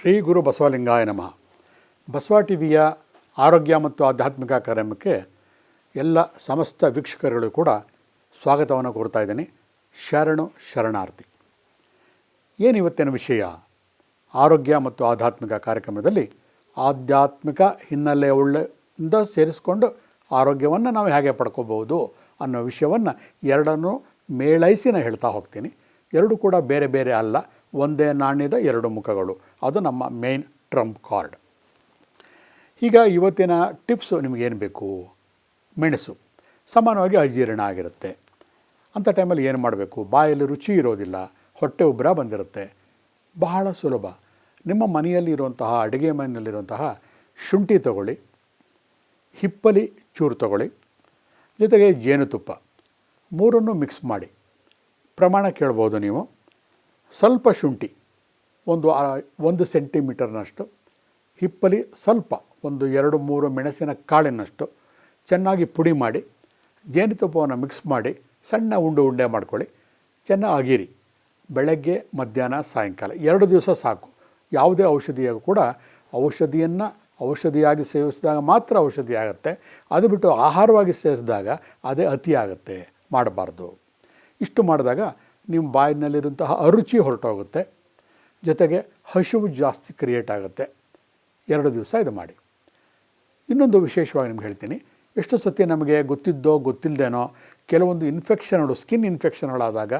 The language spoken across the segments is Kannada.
ಶ್ರೀ ಗುರು ಬಸವಲಿಂಗಾಯ ನಮಃ. ಬಸವ ಟಿವಿಯ ಆರೋಗ್ಯ ಮತ್ತು ಆಧ್ಯಾತ್ಮಿಕ ಕಾರ್ಯಕ್ರಮಕ್ಕೆ ಎಲ್ಲ ಸಮಸ್ತ ವೀಕ್ಷಕರುಗಳು ಕೂಡ ಸ್ವಾಗತವನ್ನು ಕೋರ್ತಾ ಇದ್ದೀನಿ. ಶರಣು ಶರಣಾರ್ಥಿ. ಏನು ಇವತ್ತಿನ ವಿಷಯ? ಆರೋಗ್ಯ ಮತ್ತು ಆಧ್ಯಾತ್ಮಿಕ ಕಾರ್ಯಕ್ರಮದಲ್ಲಿ ಆಧ್ಯಾತ್ಮಿಕ ಹಿನ್ನೆಲೆ ಉಳ್ಳಿಂದ ಸೇರಿಸ್ಕೊಂಡು ಆರೋಗ್ಯವನ್ನು ನಾವು ಹೇಗೆ ಪಡ್ಕೋಬಹುದು ಅನ್ನೋ ವಿಷಯವನ್ನು ಎರಡನ್ನೂ ಮೇಳೈಸಿ ನಾನು ಹೇಳ್ತಾ ಹೋಗ್ತೀನಿ. ಎರಡೂ ಕೂಡ ಬೇರೆ ಬೇರೆ ಅಲ್ಲ. ಒಂದೇ ನಾಣ್ಯದ ಎರಡು ಮುಖಗಳು. ಅದು ನಮ್ಮ ಮೇನ್ ಟ್ರಂಪ್ ಕಾರ್ಡ್. ಈಗ ಇವತ್ತಿನ ಟಿಪ್ಸು ನಿಮಗೇನು ಬೇಕು? ಮೆಣಸು. ಸಮಾನವಾಗಿ ಅಜೀರ್ಣ ಆಗಿರುತ್ತೆ. ಅಂಥ ಟೈಮಲ್ಲಿ ಏನು ಮಾಡಬೇಕು? ಬಾಯಲ್ಲಿ ರುಚಿ ಇರೋದಿಲ್ಲ. ಹೊಟ್ಟೆ ಉಬ್ಬರ ಬಂದಿರುತ್ತೆ. ಬಹಳ ಸುಲಭ. ನಿಮ್ಮ ಮನೆಯಲ್ಲಿ ಇರುವಂತಹ, ಅಡುಗೆ ಮನೆಯಲ್ಲಿರುವಂತಹ ಶುಂಠಿ ತಗೊಳ್ಳಿ. ಹಿಪ್ಪಲಿ ಚೂರು ತಗೊಳ್ಳಿ. ಜೊತೆಗೆ ಜೇನುತುಪ್ಪ. ಮೂರನ್ನು ಮಿಕ್ಸ್ ಮಾಡಿ. ಪ್ರಮಾಣ ಕೇಳ್ಬೋದು ನೀವು. ಸ್ವಲ್ಪ ಶುಂಠಿ, ಒಂದು ಒಂದು ಸೆಂಟಿಮೀಟರ್ನಷ್ಟು. ಹಿಪ್ಪಲಿ ಸ್ವಲ್ಪ, ಒಂದು ಎರಡು, ಮೂರು ಮೆಣಸಿನ ಕಾಳಿನಷ್ಟು. ಚೆನ್ನಾಗಿ ಪುಡಿ ಮಾಡಿ, ಜೇನುತುಪ್ಪವನ್ನು ಮಿಕ್ಸ್ ಮಾಡಿ, ಸಣ್ಣ ಉಂಡೆ ಉಂಡೆ ಮಾಡ್ಕೊಳ್ಳಿ. ಚೆನ್ನಾಗಿ ಅಗಿರಿ ಬೆಳಗ್ಗೆ, ಮಧ್ಯಾಹ್ನ, ಸಾಯಂಕಾಲ, ಎರಡು ದಿವಸ ಸಾಕು. ಯಾವುದೇ ಔಷಧಿಯಾಗೂ ಕೂಡ ಔಷಧಿಯನ್ನು ಔಷಧಿಯಾಗಿ ಸೇವಿಸಿದಾಗ ಮಾತ್ರ ಔಷಧಿ ಆಗುತ್ತೆ. ಅದು ಬಿಟ್ಟು ಆಹಾರವಾಗಿ ಸೇವಿಸಿದಾಗ ಅದೇ ಅತಿ ಆಗುತ್ತೆ ಮಾಡಬಾರ್ದು. ಇಷ್ಟು ಮಾಡಿದಾಗ ನಿಮ್ಮ ಬಾಯಿನಲ್ಲಿರುವಂತಹ ಅರುಚಿ ಹೊರಟೋಗುತ್ತೆ. ಜೊತೆಗೆ ಹಸಿವು ಜಾಸ್ತಿ ಕ್ರಿಯೇಟ್ ಆಗುತ್ತೆ. ಎರಡು ದಿವಸ ಇದು ಮಾಡಿ. ಇನ್ನೊಂದು ವಿಶೇಷವಾಗಿ ನಿಮ್ಗೆ ಹೇಳ್ತೀನಿ. ಎಷ್ಟು ಸತಿ ನಮಗೆ ಗೊತ್ತಿದ್ದೋ ಗೊತ್ತಿಲ್ಲದೇನೋ ಕೆಲವೊಂದು ಇನ್ಫೆಕ್ಷನ್ಗಳು ಸ್ಕಿನ್ ಇನ್ಫೆಕ್ಷನ್ಗಳಾದಾಗ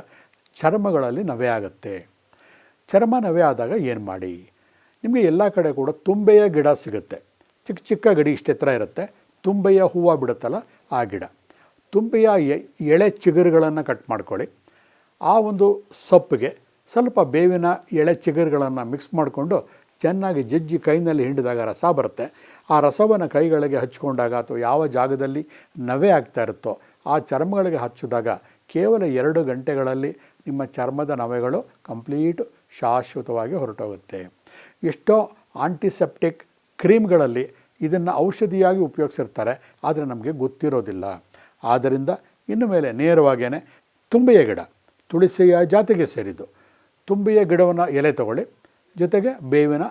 ಚರ್ಮಗಳಲ್ಲಿ ನವೆ ಆಗುತ್ತೆ. ಚರ್ಮ ನವೆ ಆದಾಗ ಏನು ಮಾಡಿ? ನಿಮಗೆ ಎಲ್ಲ ಕಡೆ ಕೂಡ ತುಂಬೆಯ ಗಿಡ ಸಿಗುತ್ತೆ. ಚಿಕ್ಕ ಚಿಕ್ಕ ಗಡಿ ಇಷ್ಟೆತ್ರ ಇರುತ್ತೆ. ತುಂಬೆಯ ಹೂವು ಬಿಡುತ್ತಲ್ಲ ಆ ಗಿಡ. ತುಂಬೆಯ ಎಳೆ ಚಿಗುರುಗಳನ್ನು ಕಟ್ ಮಾಡ್ಕೊಳ್ಳಿ. ಆ ಒಂದು ಸೊಪ್ಪಿಗೆ ಸ್ವಲ್ಪ ಬೇವಿನ ಎಳೆ ಚಿಗುರುಗಳನ್ನು ಮಿಕ್ಸ್ ಮಾಡಿಕೊಂಡು ಚೆನ್ನಾಗಿ ಜಜ್ಜಿ ಕೈನಲ್ಲಿ ಹಿಂಡಿದಾಗ ರಸ ಬರುತ್ತೆ. ಆ ರಸವನ್ನು ಕೈಗಳಿಗೆ ಹಚ್ಕೊಂಡಾಗ ಅಥವಾ ಯಾವ ಜಾಗದಲ್ಲಿ ನವೆ ಆಗ್ತಾ ಇರುತ್ತೋ ಆ ಚರ್ಮಗಳಿಗೆ ಹಚ್ಚಿದಾಗ ಕೇವಲ ಎರಡು ಗಂಟೆಗಳಲ್ಲಿ ನಿಮ್ಮ ಚರ್ಮದ ನವೆಗಳು ಕಂಪ್ಲೀಟ್ ಶಾಶ್ವತವಾಗಿ ಹೊರಟೋಗುತ್ತೆ. ಎಷ್ಟೋ ಆಂಟಿಸೆಪ್ಟಿಕ್ ಕ್ರೀಮ್ಗಳಲ್ಲಿ ಇದನ್ನು ಔಷಧಿಯಾಗಿ ಉಪಯೋಗಿಸಿರ್ತಾರೆ, ಆದರೆ ನಮಗೆ ಗೊತ್ತಿರೋದಿಲ್ಲ. ಆದ್ದರಿಂದ ಇನ್ನು ಮೇಲೆ ನೇರವಾಗಿಯೇ ತುಂಬೆಯ ಗಿಡ. ತುಳಸಿಯ ಜಾತಿಗೆ ಸೇರಿದ್ದು. ತುಂಬಿಯ ಗಿಡವನ್ನು ಎಲೆ ತಗೊಳ್ಳಿ, ಜೊತೆಗೆ ಬೇವಿನ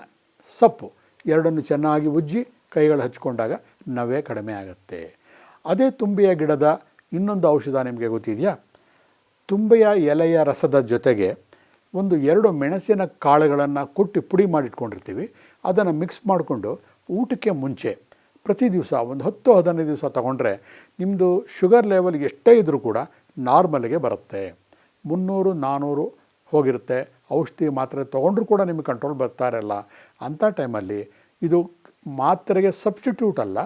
ಸೊಪ್ಪು. ಎರಡನ್ನು ಚೆನ್ನಾಗಿ ಉಜ್ಜಿ ಕೈಗಳು ಹಚ್ಕೊಂಡಾಗ ನವೆ ಕಡಿಮೆ ಆಗುತ್ತೆ. ಅದೇ ತುಂಬಿಯ ಗಿಡದ ಇನ್ನೊಂದು ಔಷಧ ನಿಮಗೆ ಗೊತ್ತಿದೆಯಾ? ತುಂಬೆಯ ಎಲೆಯ ರಸದ ಜೊತೆಗೆ ಒಂದು ಎರಡು ಮೆಣಸಿನ ಕಾಳುಗಳನ್ನು ಕುಟ್ಟಿ ಪುಡಿ ಮಾಡಿಟ್ಕೊಂಡಿರ್ತೀವಿ. ಅದನ್ನು ಮಿಕ್ಸ್ ಮಾಡಿಕೊಂಡು ಊಟಕ್ಕೆ ಮುಂಚೆ ಪ್ರತಿ ದಿವಸ ಒಂದು ಹತ್ತು ಹದಿನೈದು ದಿವಸ ತಗೊಂಡ್ರೆ ನಿಮ್ಮದು ಶುಗರ್ ಲೆವೆಲ್ ಎಷ್ಟೇ ಇದ್ದರೂ ಕೂಡ ನಾರ್ಮಲ್ಗೆ ಬರುತ್ತೆ. ಮುನ್ನೂರು ನಾನ್ನೂರು ಹೋಗಿರುತ್ತೆ. ಔಷಧಿ ಮಾತ್ರೆ ತೊಗೊಂಡ್ರೂ ಕೂಡ ನಿಮಗೆ ಕಂಟ್ರೋಲ್ ಬರ್ತಾ ಇರಲ್ಲ. ಅಂಥ ಟೈಮಲ್ಲಿ ಇದು ಮಾತ್ರೆಗೆ ಸಬ್ಸ್ಟಿಟ್ಯೂಟ್ ಅಲ್ಲ,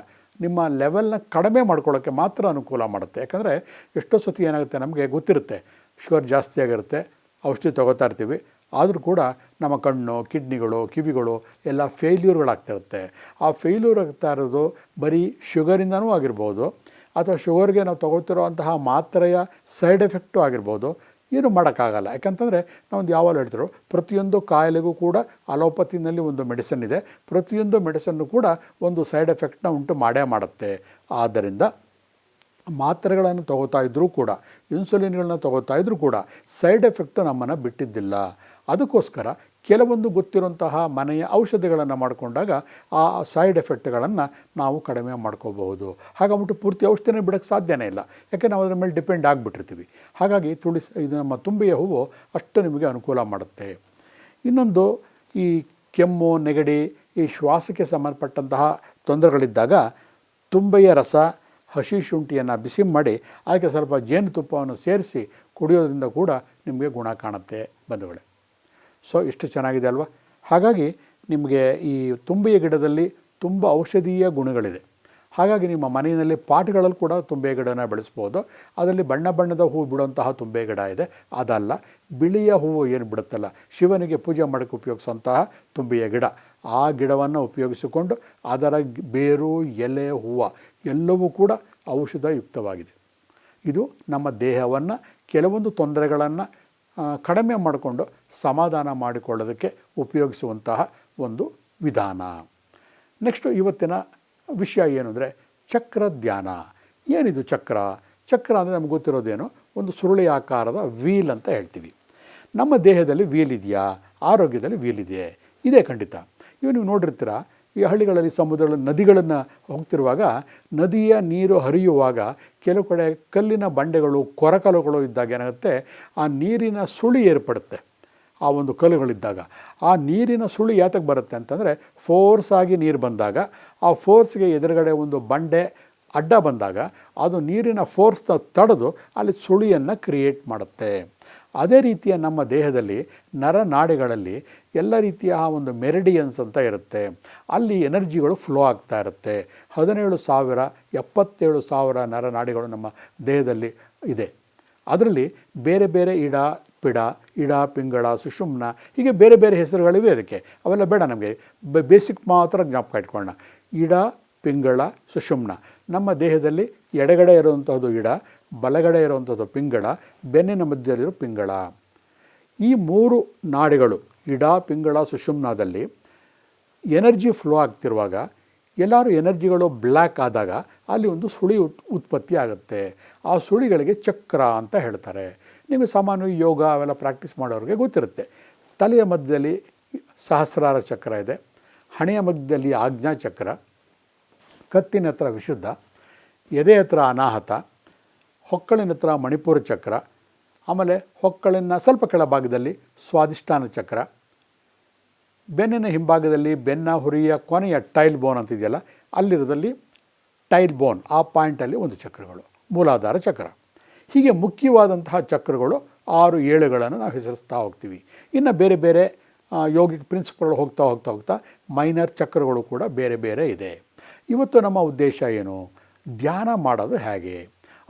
ನಿಮ್ಮ ಲೆವೆಲ್ನ ಕಡಿಮೆ ಮಾಡ್ಕೊಳ್ಳೋಕ್ಕೆ ಮಾತ್ರ ಅನುಕೂಲ ಮಾಡುತ್ತೆ. ಯಾಕಂದರೆ ಎಷ್ಟೋ ಸತಿ ಏನಾಗುತ್ತೆ ನಮಗೆ ಗೊತ್ತಿರುತ್ತೆ ಶುಗರ್ ಜಾಸ್ತಿ ಆಗಿರುತ್ತೆ, ಔಷಧಿ ತೊಗೋತಾ ಇರ್ತೀವಿ. ಆದರೂ ಕೂಡ ನಮ್ಮ ಕಣ್ಣು, ಕಿಡ್ನಿಗಳು, ಕಿವಿಗಳು ಎಲ್ಲ ಫೇಲ್ಯೂರ್ಗಳಾಗ್ತಿರುತ್ತೆ ಆ ಫೇಲ್ಯೂರ್ ಆಗ್ತಾ ಇರೋದು ಬರೀ ಶುಗರಿಂದನೂ ಆಗಿರ್ಬೋದು, ಅಥವಾ ಶುಗರ್ಗೆ ನಾವು ತೊಗೊಳ್ತಿರೋ ಅಂತಹ ಮಾತ್ರೆಯ ಸೈಡ್ ಎಫೆಕ್ಟು ಆಗಿರ್ಬೋದು ಏನು ಮಾಡೋಕ್ಕಾಗಲ್ಲ. ಯಾಕಂತಂದರೆ ನಾವೊಂದು ಯಾವಾಗ ಹೇಳ್ತಿರೋ ಪ್ರತಿಯೊಂದು ಕಾಯಿಲೆಗೂ ಕೂಡ ಅಲೋಪತಿನಲ್ಲಿ ಒಂದು ಮೆಡಿಸನ್ ಇದೆ. ಪ್ರತಿಯೊಂದು ಮೆಡಿಸನ್ನು ಕೂಡ ಒಂದು ಸೈಡ್ ಎಫೆಕ್ಟ್ನ ಉಂಟು ಮಾಡೇ ಮಾಡುತ್ತೆ. ಆದ್ದರಿಂದ ಮಾತ್ರೆಗಳನ್ನು ತಗೋತಾ ಇದ್ದರೂ ಕೂಡ, ಇನ್ಸುಲಿನ್ಗಳನ್ನ ತಗೋತಾ ಇದ್ದರೂ ಕೂಡ ಸೈಡ್ ಎಫೆಕ್ಟು ನಮ್ಮನ್ನು ಬಿಟ್ಟಿದ್ದಿಲ್ಲ. ಅದಕ್ಕೋಸ್ಕರ ಕೆಲವೊಂದು ಗೊತ್ತಿರುವಂತಹ ಮನೆಯ ಔಷಧಿಗಳನ್ನು ಮಾಡಿಕೊಂಡಾಗ ಆ ಸೈಡ್ ಎಫೆಕ್ಟ್ಗಳನ್ನು ನಾವು ಕಡಿಮೆ ಮಾಡ್ಕೋಬಹುದು. ಹಾಗಾಗ್ಬಿಟ್ಟು ಪೂರ್ತಿ ಔಷಧಿನೇ ಬಿಡೋಕ್ಕೆ ಸಾಧ್ಯನೇ ಇಲ್ಲ. ಯಾಕೆ ನಾವು ಅದರ ಮೇಲೆ ಡಿಪೆಂಡ್ ಆಗಿಬಿಟ್ಟಿರ್ತೀವಿ. ಹಾಗಾಗಿ ತುಳಸಿ, ಇದು ನಮ್ಮ ತುಂಬೆಯ ಹೂವು ಅಷ್ಟು ನಿಮಗೆ ಅನುಕೂಲ ಮಾಡುತ್ತೆ. ಇನ್ನೊಂದು ಈ ಕೆಮ್ಮು, ನೆಗಡಿ, ಈ ಶ್ವಾಸಕ್ಕೆ ಸಂಬಂಧಪಟ್ಟಂತಹ ತೊಂದರೆಗಳಿದ್ದಾಗ ತುಂಬೆಯ ರಸ, ಹಸಿ ಶುಂಠಿಯನ್ನು ಬಿಸಿ ಮಾಡಿ, ಅದಕ್ಕೆ ಸ್ವಲ್ಪ ಜೇನುತುಪ್ಪವನ್ನು ಸೇರಿಸಿ ಕುಡಿಯೋದ್ರಿಂದ ಕೂಡ ನಿಮಗೆ ಗುಣ ಕಾಣುತ್ತೆ ಬಂಧುಗಳೇ. ಸೊ ಇಷ್ಟು ಚೆನ್ನಾಗಿದೆ ಅಲ್ವಾ? ಹಾಗಾಗಿ ನಿಮಗೆ ಈ ತುಂಬೆಯ ಗಿಡದಲ್ಲಿ ತುಂಬ ಔಷಧೀಯ ಗುಣಗಳಿದೆ. ಹಾಗಾಗಿ ನಿಮ್ಮ ಮನೆಯಲ್ಲಿ ಪಾಟ್ಗಳಲ್ಲಿ ಕೂಡ ತುಂಬೆ ಗಿಡನ ಬೆಳೆಸ್ಬೋದು. ಅದರಲ್ಲಿ ಬಣ್ಣ ಬಣ್ಣದ ಹೂವು ಬಿಡುವಂತಹ ತುಂಬೆ ಗಿಡ ಇದೆ. ಅದಲ್ಲ, ಬಿಳಿಯ ಹೂವು ಏನು ಬಿಡುತ್ತಲ್ಲ, ಶಿವನಿಗೆ ಪೂಜೆ ಮಾಡೋಕ್ಕೆ ಉಪಯೋಗಿಸುವಂತಹ ತುಂಬೆಯ ಗಿಡ. ಆ ಗಿಡವನ್ನು ಉಪಯೋಗಿಸಿಕೊಂಡು ಅದರ ಬೇರು, ಎಲೆ, ಹೂವು ಎಲ್ಲವೂ ಕೂಡ ಔಷಧಯುಕ್ತವಾಗಿದೆ. ಇದು ನಮ್ಮ ದೇಹವನ್ನು ಕೆಲವೊಂದು ತೊಂದರೆಗಳನ್ನು ಕಡಿಮೆ ಮಾಡಿಕೊಂಡು ಸಮಾಧಾನ ಮಾಡಿಕೊಳ್ಳೋದಕ್ಕೆ ಉಪಯೋಗಿಸುವಂತಹ ಒಂದು ವಿಧಾನ. ನೆಕ್ಸ್ಟು ಇವತ್ತಿನ ವಿಷಯ ಏನು ಅಂದರೆ ಚಕ್ರ ಧ್ಯಾನ. ಏನಿದು ಚಕ್ರ? ಚಕ್ರ ಅಂದರೆ ನಮ್ಗೆ ಗೊತ್ತಿರೋದೇನು? ಒಂದು ಸುರುಳಿ ಆಕಾರದ ವೀಲ್ ಅಂತ ಹೇಳ್ತೀವಿ. ನಮ್ಮ ದೇಹದಲ್ಲಿ ವೀಲ್ ಇದೆಯಾ? ಆರೋಗ್ಯದಲ್ಲಿ ವೀಲ್ ಇದೆಯೇ? ಇದೇ ಖಂಡಿತ. ಇವು ನೀವು ನೋಡಿರ್ತೀರ ಈ ಹಳ್ಳಿಗಳಲ್ಲಿ ಸಮುದ್ರಗಳ ನದಿಗಳನ್ನು ಹೋಗ್ತಿರುವಾಗ ನದಿಯ ನೀರು ಹರಿಯುವಾಗ ಕೆಲವು ಕಡೆ ಕಲ್ಲಿನ ಬಂಡೆಗಳು, ಕೊರಕಲುಗಳು ಇದ್ದಾಗ ಏನಾಗುತ್ತೆ? ಆ ನೀರಿನ ಸುಳಿ ಏರ್ಪಡುತ್ತೆ. ಆ ಒಂದು ಕಲ್ಲುಗಳಿದ್ದಾಗ. ಆ ನೀರಿನ ಸುಳಿ ಯಾತಕ್ಕೆ ಬರುತ್ತೆ ಅಂತಂದರೆ ಫೋರ್ಸ್ ಆಗಿ ನೀರು ಬಂದಾಗ, ಆ ಫೋರ್ಸ್ಗೆ ಎದುರುಗಡೆ ಒಂದು ಬಂಡೆ, ಅಡ್ಡ ಬಂದಾಗ, ಅದು ನೀರಿನ ಫೋರ್ಸ್ನ ತಡೆದು ಅಲ್ಲಿ ಸುಳಿಯನ್ನು ಕ್ರಿಯೇಟ್ ಮಾಡುತ್ತೆ. ಅದೇ ರೀತಿಯ ನಮ್ಮ ದೇಹದಲ್ಲಿ ನರನಾಡಿಗಳಲ್ಲಿ ಎಲ್ಲ ರೀತಿಯ ಆ ಒಂದು ಮೆರಿಡಿಯನ್ಸ್ ಅಂತ ಇರುತ್ತೆ. ಅಲ್ಲಿ ಎನರ್ಜಿಗಳು ಫ್ಲೋ ಆಗ್ತಾ ಇರುತ್ತೆ. ಹದಿನೇಳು ಸಾವಿರ, ಎಪ್ಪತ್ತೇಳು ಸಾವಿರ ನರನಾಡಿಗಳು ನಮ್ಮ ದೇಹದಲ್ಲಿ ಇದೆ. ಅದರಲ್ಲಿ ಬೇರೆ ಬೇರೆ ಇಡ, ಪಿಡ, ಇಡ, ಪಿಂಗಳ, ಸುಷುಮ್ನ ಹೀಗೆ ಬೇರೆ ಬೇರೆ ಹೆಸರುಗಳಿವೆ ಅದಕ್ಕೆ. ಅವೆಲ್ಲ ಬೇಡ ನಮಗೆ. ಬೇಸಿಕ್ ಮಾತ್ರ ಜ್ಞಾಪಕ ಇಟ್ಕೊಳ್ಳೋಣ. ಇಡ, ಪಿಂಗಳ, ಸುಷುಮ್ನ ನಮ್ಮ ದೇಹದಲ್ಲಿ ಎಡಗಡೆ ಇರುವಂಥದ್ದು ಇಡ ಬಲಗಡೆ ಇರುವಂಥದ್ದು ಪಿಂಗಳ, ಬೆನ್ನಿನ ಮಧ್ಯದಲ್ಲಿರೋ ಪಿಂಗಳ. ಈ ಮೂರು ನಾಡಿಗಳು, ಇಡ, ಪಿಂಗಳ, ಸುಷುಮ್ನಾದಲ್ಲಿ ಎನರ್ಜಿ ಫ್ಲೋ ಆಗ್ತಿರುವಾಗ ಎಲ್ಲರೂ ಎನರ್ಜಿಗಳು ಬ್ಲ್ಯಾಕ್ ಆದಾಗ ಅಲ್ಲಿ ಒಂದು ಸುಳಿ ಉತ್, ಉತ್ಪತ್ತಿ ಆಗುತ್ತೆ. ಆ ಸುಳಿಗಳಿಗೆ ಚಕ್ರ ಅಂತ ಹೇಳ್ತಾರೆ. ನಿಮಗೆ ಸಾಮಾನ್ಯ ಯೋಗ ಅವೆಲ್ಲ ಪ್ರಾಕ್ಟೀಸ್ ಮಾಡೋರಿಗೆ ಗೊತ್ತಿರುತ್ತೆ. ತಲೆಯ ಮಧ್ಯದಲ್ಲಿ ಸಹಸ್ರಾರ ಚಕ್ರ ಇದೆ, ಹಣೆಯ ಮಧ್ಯದಲ್ಲಿ ಆಜ್ಞಾ ಚಕ್ರ, ಕತ್ತಿನ ಹತ್ರ ವಿಶುದ್ಧ, ಎದೆ ಹತ್ರ ಅನಾಹತ ಹೊಕ್ಕಳಿನ ಹತ್ರ ಮಣಿಪುರ ಚಕ್ರ, ಆಮೇಲೆ ಹೊಕ್ಕಳಿನ ಸ್ವಲ್ಪ ಕೆಳಭಾಗದಲ್ಲಿ ಸ್ವಾದಿಷ್ಠಾನ ಚಕ್ರ, ಬೆನ್ನಿನ ಹಿಂಭಾಗದಲ್ಲಿ ಬೆನ್ನ, ಹುರಿಯ, ಕೊನೆಯ ಟೈಲ್ ಬೋನ್ ಅಂತಿದೆಯಲ್ಲ ಅಲ್ಲಿರೋದಲ್ಲಿ ಟೈಲ್ ಬೋನ್, ಆ ಪಾಯಿಂಟಲ್ಲಿ ಒಂದು ಚಕ್ರಗಳು, ಮೂಲಾಧಾರ ಚಕ್ರ. ಹೀಗೆ ಮುಖ್ಯವಾದಂತಹ ಚಕ್ರಗಳು ಆರು ಏಳುಗಳನ್ನು ನಾವು ಹೆಸರಿಸ್ತಾ ಹೋಗ್ತೀವಿ. ಇನ್ನು ಬೇರೆ ಬೇರೆ ಯೋಗಿಕ್ ಪ್ರಿನ್ಸಿಪಲ್ ಹೋಗ್ತಾ ಹೋಗ್ತಾ ಹೋಗ್ತಾ ಮೈನರ್ ಚಕ್ರಗಳು ಕೂಡ ಬೇರೆ ಬೇರೆ ಇದೆ. ಇವತ್ತು ನಮ್ಮ ಉದ್ದೇಶ ಏನು? ಧ್ಯಾನ ಮಾಡೋದು ಹೇಗೆ?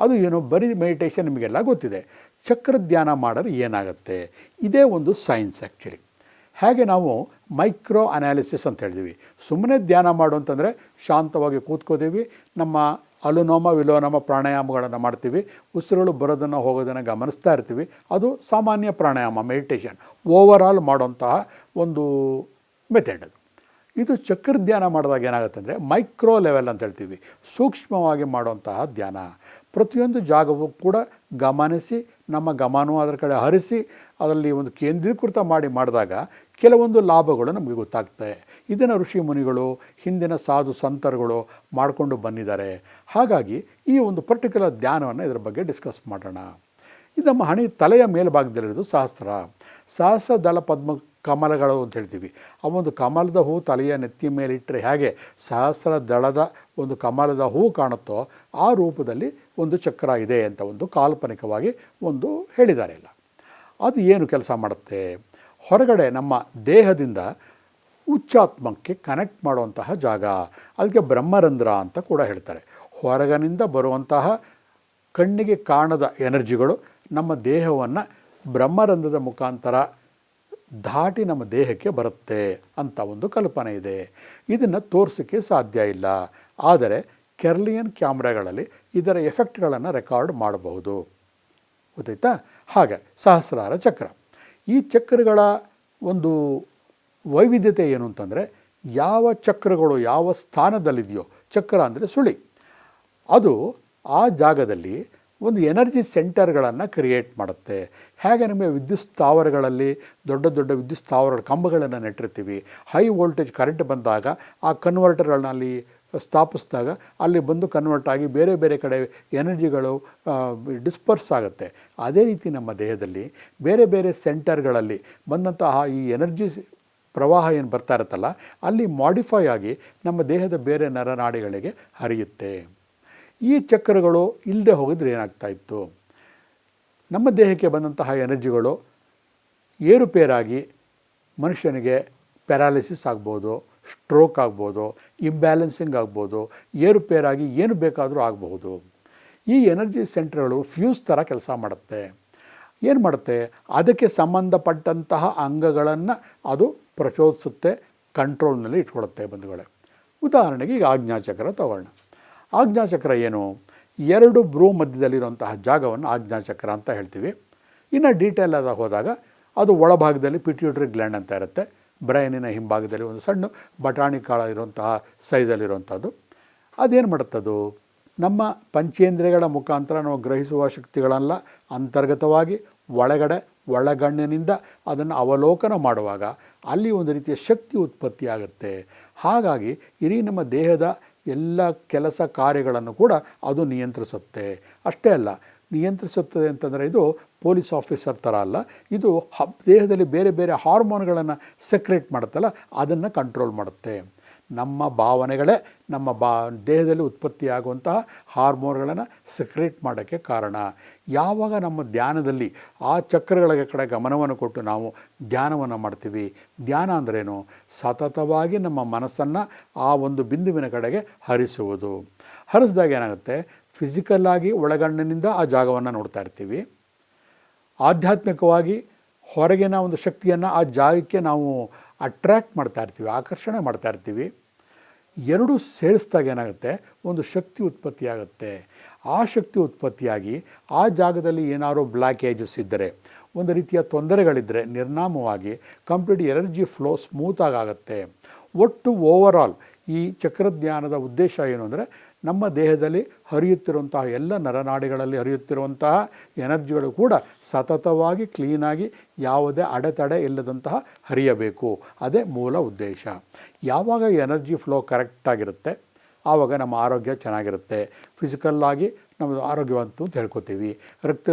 ಅದು ಏನು ಬರೀ ಮೆಡಿಟೇಷನ್ ನಿಮಗೆಲ್ಲ ಗೊತ್ತಿದೆ. ಚಕ್ರ ಧ್ಯಾನ ಮಾಡಿದ್ರೆ ಏನಾಗುತ್ತೆ? ಇದೇ ಒಂದು ಸೈನ್ಸ್ ಆ್ಯಕ್ಚುಲಿ ಹಾಗೆ ನಾವು ಮೈಕ್ರೋ ಅನಾಲಿಸಿಸ್ ಅಂತ ಹೇಳ್ತೀವಿ ಸುಮ್ಮನೆ ಧ್ಯಾನ ಮಾಡು ಅಂತಂದರೆ ಶಾಂತವಾಗಿ ಕೂತ್ಕೋತೀವಿ. ನಮ್ಮ ಅಲುನೋಮ, ವಿಲೋನೋಮ ಪ್ರಾಣಾಯಾಮಗಳನ್ನು ಮಾಡ್ತೀವಿ. ಉಸಿರುಗಳು ಬರೋದನ್ನು, ಹೋಗೋದನ್ನು ಗಮನಿಸ್ತಾ ಇರ್ತೀವಿ. ಅದು ಸಾಮಾನ್ಯ ಪ್ರಾಣಾಯಾಮ ಮೆಡಿಟೇಷನ್ ಓವರ್ ಆಲ್ ಒಂದು ಮೆಥಡ್ ಅದು. ಇದು ಚಕ್ರ ಧ್ಯಾನ ಮಾಡಿದಾಗ ಏನಾಗುತ್ತೆ ಅಂದರೆ ಮೈಕ್ರೋ ಲೆವೆಲ್ ಅಂತ ಹೇಳ್ತೀವಿ. ಸೂಕ್ಷ್ಮವಾಗಿ ಮಾಡುವಂತಹ ಧ್ಯಾನ. ಪ್ರತಿಯೊಂದು ಜಾಗವೂ ಕೂಡ ಗಮನಿಸಿ, ನಮ್ಮ ಗಮನವೂ ಅದರ ಕಡೆ ಹರಿಸಿ, ಅದರಲ್ಲಿ ಒಂದು ಕೇಂದ್ರೀಕೃತ ಮಾಡಿ ಮಾಡಿದಾಗ ಕೆಲವೊಂದು ಲಾಭಗಳು ನಮಗೆ ಗೊತ್ತಾಗ್ತವೆ ಇದನ್ನು ಋಷಿ ಮುನಿಗಳು, ಹಿಂದಿನ ಸಾಧು ಸಂತರುಗಳು ಮಾಡಿಕೊಂಡು ಬಂದಿದ್ದಾರೆ. ಹಾಗಾಗಿ ಈ ಒಂದು ಪರ್ಟಿಕ್ಯುಲರ್ ಧ್ಯಾನವನ್ನು ಇದರ ಬಗ್ಗೆ ಡಿಸ್ಕಸ್ ಮಾಡೋಣ. ಇದು ನಮ್ಮ ಹಣಿ ತಲೆಯ ಮೇಲ್ಭಾಗದಲ್ಲಿರೋದು ಸಹಸ್ರ. ಸಹಸ್ರ ದಳ ಪದ್ಮ ಕಮಲಗಳು ಅಂತ ಹೇಳ್ತೀವಿ. ಆ ಒಂದು ಕಮಲದ ಹೂ ತಲೆಯ ನೆತ್ತಿ ಮೇಲಿಟ್ಟರೆ ಹೇಗೆ ಸಹಸ್ರ ದಳದ ಒಂದು ಕಮಲದ ಹೂ ಕಾಣುತ್ತೋ ಆ ರೂಪದಲ್ಲಿ ಒಂದು ಚಕ್ರ ಇದೆ ಅಂತ ಒಂದು ಕಾಲ್ಪನಿಕವಾಗಿ ಒಂದು ಹೇಳಿದ್ದಾರೆ ಇಲ್ಲ ಅದು ಏನು ಕೆಲಸ ಮಾಡುತ್ತೆ? ಹೊರಗಡೆ ನಮ್ಮ ದೇಹದಿಂದ ಉಚ್ಚಾತ್ಮಕ್ಕೆ ಕನೆಕ್ಟ್ ಮಾಡುವಂತಹ ಜಾಗ. ಅದಕ್ಕೆ ಬ್ರಹ್ಮರಂಧ್ರ ಅಂತ ಕೂಡ ಹೇಳ್ತಾರೆ. ಹೊರಗನಿಂದ ಬರುವಂತಹ ಕಣ್ಣಿಗೆ ಕಾಣದ ಎನರ್ಜಿಗಳು ನಮ್ಮ ದೇಹವನ್ನು ಬ್ರಹ್ಮರಂಧ್ರದ ಮುಖಾಂತರ ದಾಟಿ ನಮ್ಮ ದೇಹಕ್ಕೆ ಬರುತ್ತೆ ಅಂತ ಒಂದು ಕಲ್ಪನೆ ಇದೆ. ಇದನ್ನು ತೋರಿಸೋಕ್ಕೆ ಸಾಧ್ಯ ಇಲ್ಲ. ಆದರೆ ಕೆರ್ಲಿಯನ್ ಕ್ಯಾಮ್ರಾಗಳಲ್ಲಿ ಇದರ ಎಫೆಕ್ಟ್ಗಳನ್ನು ರೆಕಾರ್ಡ್ ಮಾಡಬಹುದು. ಗೊತ್ತಾಯ್ತಾ? ಹಾಗೆ ಸಹಸ್ರಾರ ಚಕ್ರ. ಈ ಚಕ್ರಗಳ ಒಂದು ವೈವಿಧ್ಯತೆ ಏನು ಅಂತಂದರೆ ಯಾವ ಚಕ್ರಗಳು ಯಾವ ಸ್ಥಾನದಲ್ಲಿದೆಯೋ, ಚಕ್ರ ಅಂದರೆ ಸುಳಿ. ಅದು ಆ ಜಾಗದಲ್ಲಿ ಒಂದು ಎನರ್ಜಿ ಸೆಂಟರ್ಗಳನ್ನು ಕ್ರಿಯೇಟ್ ಮಾಡುತ್ತೆ. ಹೇಗೆ ನಿಮಗೆ ವಿದ್ಯುತ್ ಸ್ಥಾವರಗಳಲ್ಲಿ ದೊಡ್ಡ ದೊಡ್ಡ ವಿದ್ಯುತ್ ಸ್ಥಾವರ ಕಂಬಗಳನ್ನು ನೆಟ್ಟಿರ್ತೀವಿ, ಹೈ ವೋಲ್ಟೇಜ್ ಕರೆಂಟ್ ಬಂದಾಗ ಆ ಕನ್ವರ್ಟರ್ಗಳನ್ನ ಅಲ್ಲಿ ಸ್ಥಾಪಿಸಿದಾಗ ಅಲ್ಲಿ ಬಂದು ಕನ್ವರ್ಟ್ ಆಗಿ ಬೇರೆ ಬೇರೆ ಕಡೆ ಎನರ್ಜಿಗಳು ಡಿಸ್ಪರ್ಸ್ ಆಗುತ್ತೆ. ಅದೇ ರೀತಿ ನಮ್ಮ ದೇಹದಲ್ಲಿ ಬೇರೆ ಬೇರೆ ಸೆಂಟರ್ಗಳಲ್ಲಿ ಬಂದಂತಹ ಈ ಎನರ್ಜಿ ಪ್ರವಾಹ ಏನು ಬರ್ತಾ ಇರುತ್ತಲ್ಲ, ಅಲ್ಲಿ ಮಾಡಿಫೈ ಆಗಿ ನಮ್ಮ ದೇಹದ ಬೇರೆ ನರನಾಡಿಗಳಿಗೆ ಹರಿಯುತ್ತೆ. ಈ ಚಕ್ರಗಳು ಇಲ್ಲದೆ ಹೋಗಿದ್ರೆ ಏನಾಗ್ತಾ ಇತ್ತು? ನಮ್ಮ ದೇಹಕ್ಕೆ ಬಂದಂತಹ ಎನರ್ಜಿಗಳು ಏರುಪೇರಾಗಿ ಮನುಷ್ಯನಿಗೆ ಪ್ಯಾರಾಲಿಸಿಸ್ ಆಗ್ಬೋದು, ಸ್ಟ್ರೋಕ್ ಆಗ್ಬೋದು, ಇಂಬ್ಯಾಲೆನ್ಸಿಂಗ್ ಆಗ್ಬೋದು, ಏರುಪೇರಾಗಿ ಏನು ಬೇಕಾದರೂ ಆಗಬಹುದು. ಈ ಎನರ್ಜಿ ಸೆಂಟ್ರ್ಗಳು ಫ್ಯೂಸ್ ಥರ ಕೆಲಸ ಮಾಡುತ್ತೆ. ಏನು ಮಾಡುತ್ತೆ? ಅದಕ್ಕೆ ಸಂಬಂಧಪಟ್ಟಂತಹ ಅಂಗಗಳನ್ನು ಅದು ಪ್ರಚೋದಿಸುತ್ತೆ, ಕಂಟ್ರೋಲ್ನಲ್ಲಿ ಇಟ್ಕೊಳ್ಳುತ್ತೆ ಬಂಧುಗಳೇ. ಉದಾಹರಣೆಗೆ ಈಗ ಆಜ್ಞಾಚಕ್ರ ತಗೊಳ್ಳೋಣ ಆಜ್ಞಾಚಕ್ರ ಏನು? ಎರಡು ಬ್ರೂ ಮಧ್ಯದಲ್ಲಿರುವಂತಹ ಜಾಗವನ್ನು ಆಜ್ಞಾಚಕ್ರ ಅಂತ ಹೇಳ್ತೀವಿ. ಇನ್ನು ಡೀಟೇಲ್ ಆದ ಹೋದಾಗ ಅದು ಒಳಭಾಗದಲ್ಲಿ ಪಿಟ್ಯೂಟ್ರಿ ಗ್ಲ್ಯಾಂಡ್ ಅಂತ ಇರುತ್ತೆ. ಬ್ರೈನಿನ ಹಿಂಭಾಗದಲ್ಲಿ ಒಂದು ಸಣ್ಣ ಬಟಾಣಿ ಕಾಳ ಇರುವಂತಹ ಸೈಜಲ್ಲಿರುವಂಥದ್ದು ಅದೇನು ಮಾಡುತ್ತದು? ನಮ್ಮ ಪಂಚೇಂದ್ರಿಯಗಳ ಮುಖಾಂತರ ನಾವು ಗ್ರಹಿಸುವ ಶಕ್ತಿಗಳೆಲ್ಲ. ಅಂತರ್ಗತವಾಗಿ ಒಳಗಡೆ, ಒಳಗಣ್ಣಿನಿಂದ ಅದನ್ನು ಅವಲೋಕನ ಮಾಡುವಾಗ ಅಲ್ಲಿ ಒಂದು ರೀತಿಯ ಶಕ್ತಿ ಉತ್ಪತ್ತಿ ಆಗುತ್ತೆ ಹಾಗಾಗಿ ಇಡೀ ನಮ್ಮ ದೇಹದ ಎಲ್ಲ ಕೆಲಸ ಕಾರ್ಯಗಳನ್ನು ಕೂಡ ಅದು ನಿಯಂತ್ರಿಸುತ್ತೆ. ಅಷ್ಟೇ ಅಲ್ಲ, ನಿಯಂತ್ರಿಸುತ್ತದೆ ಅಂತಂದರೆ ಇದು ಪೊಲೀಸ್ ಆಫೀಸರ್ ಥರ ಅಲ್ಲ, ಇದು ದೇಹದಲ್ಲಿ ಬೇರೆ ಬೇರೆ ಹಾರ್ಮೋನ್ಗಳನ್ನು ಸೆಕ್ರೇಟ್ ಮಾಡುತ್ತಲ್ಲ, ಅದನ್ನು ಕಂಟ್ರೋಲ್ ಮಾಡುತ್ತೆ. ನಮ್ಮ ಭಾವನೆಗಳೇ ನಮ್ಮ ಬಾ, ದೇಹದಲ್ಲಿ ಉತ್ಪತ್ತಿಯಾಗುವಂತಹ ಹಾರ್ಮೋನ್ಗಳನ್ನು ಸೆಕ್ರೇಟ್ ಮಾಡೋಕ್ಕೆ ಕಾರಣ. ಯಾವಾಗ ನಮ್ಮ ಧ್ಯಾನದಲ್ಲಿ ಆ ಚಕ್ರಗಳ ಕಡೆ ಗಮನವನ್ನು ಕೊಟ್ಟು ನಾವು ಧ್ಯಾನವನ್ನು ಮಾಡ್ತೀವಿ, ಧ್ಯಾನ ಅಂದ್ರೇನು? ಸತತವಾಗಿ ನಮ್ಮ ಮನಸ್ಸನ್ನು ಆ ಒಂದು ಬಿಂದುವಿನ ಕಡೆಗೆ ಹರಿಸುವುದು. ಹರಿಸಿದಾಗ ಏನಾಗುತ್ತೆ? ಫಿಸಿಕಲ್ಲಾಗಿ ಒಳಗಣ್ಣಿನಿಂದ ಆ ಜಾಗವನ್ನು ನೋಡ್ತಾ ಇರ್ತೀವಿ. ಆಧ್ಯಾತ್ಮಿಕವಾಗಿ ಹೊರಗಿನ ಒಂದು ಶಕ್ತಿಯನ್ನು ಆ ಜಾಗಕ್ಕೆ ನಾವು ಅಟ್ರ್ಯಾಕ್ಟ್ ಮಾಡ್ತಾ ಇರ್ತೀವಿ, ಆಕರ್ಷಣೆ ಮಾಡ್ತಾ ಇರ್ತೀವಿ. ಎರಡೂ ಸೇರಿಸಿದಾಗ ಏನಾಗುತ್ತೆ? ಒಂದು ಶಕ್ತಿ ಉತ್ಪತ್ತಿಯಾಗುತ್ತೆ. ಆ ಶಕ್ತಿ ಉತ್ಪತ್ತಿಯಾಗಿ ಆ ಜಾಗದಲ್ಲಿ ಏನಾದರೂ ಬ್ಲ್ಯಾಕೇಜಸ್ ಇದ್ದರೆ, ಒಂದು ರೀತಿಯ ತೊಂದರೆಗಳಿದ್ದರೆ ನಿರ್ನಾಮವಾಗಿ ಕಂಪ್ಲೀಟ್ ಎನರ್ಜಿ ಫ್ಲೋ ಸ್ಮೂತಾಗುತ್ತೆ ಒಟ್ಟು ಓವರಾಲ್ ಈ ಚಕ್ರಜ್ಞಾನದ ಉದ್ದೇಶ ಏನು ಅಂದರೆ ನಮ್ಮ ದೇಹದಲ್ಲಿ ಹರಿಯುತ್ತಿರುವಂತಹ ಎಲ್ಲ ನರನಾಡಿಗಳಲ್ಲಿ ಹರಿಯುತ್ತಿರುವಂತಹ ಎನರ್ಜಿಗಳು ಕೂಡ ಸತತವಾಗಿ ಕ್ಲೀನಾಗಿ ಯಾವುದೇ ಅಡೆತಡೆ ಇಲ್ಲದಂತಹ ಹರಿಯಬೇಕು. ಅದೇ ಮೂಲ ಉದ್ದೇಶ. ಯಾವಾಗ ಎನರ್ಜಿ ಫ್ಲೋ ಕರೆಕ್ಟಾಗಿರುತ್ತೆ ಆವಾಗ ನಮ್ಮ ಆರೋಗ್ಯ ಚೆನ್ನಾಗಿರುತ್ತೆ. ಫಿಸಿಕಲ್ಲಾಗಿ ನಮ್ಮದು ಆರೋಗ್ಯವಂತ ಅಂತ ಹೇಳ್ಕೊತೀವಿ. ರಕ್ತ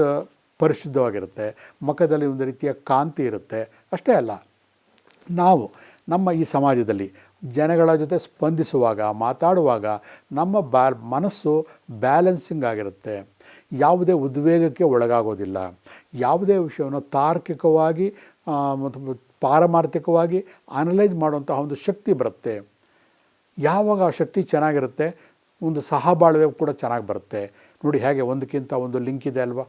ಪರಿಶುದ್ಧವಾಗಿರುತ್ತೆ. ಮುಖದಲ್ಲಿ ಒಂದು ರೀತಿಯ ಕಾಂತಿ ಇರುತ್ತೆ. ಅಷ್ಟೇ ಅಲ್ಲ. ನಾವು ನಮ್ಮ ಈ ಸಮಾಜದಲ್ಲಿ ಜನಗಳ ಜೊತೆ ಸ್ಪಂದಿಸುವಾಗ, ಮಾತಾಡುವಾಗ ನಮ್ಮ ಬ್ಯಾ ಮನಸ್ಸು ಬ್ಯಾಲೆನ್ಸಿಂಗ್ ಆಗಿರುತ್ತೆ. ಯಾವುದೇ ಉದ್ವೇಗಕ್ಕೆ ಒಳಗಾಗೋದಿಲ್ಲ. ಯಾವುದೇ ವಿಷಯವನ್ನು ತಾರ್ಕಿಕವಾಗಿ ಮತ್ತು ಪಾರಮಾರ್ಥಿಕವಾಗಿ ಅನಲೈಸ್ ಮಾಡುವಂತಹ ಒಂದು ಶಕ್ತಿ ಬರುತ್ತೆ. ಯಾವಾಗ ಆ ಶಕ್ತಿ ಚೆನ್ನಾಗಿರುತ್ತೆ, ಒಂದು ಸಹಬಾಳ್ವೆ ಕೂಡ ಚೆನ್ನಾಗಿ ಬರುತ್ತೆ. ನೋಡಿ ಹೇಗೆ ಒಂದಕ್ಕಿಂತ ಒಂದು ಲಿಂಕ್ ಇದೆ ಅಲ್ವಾ?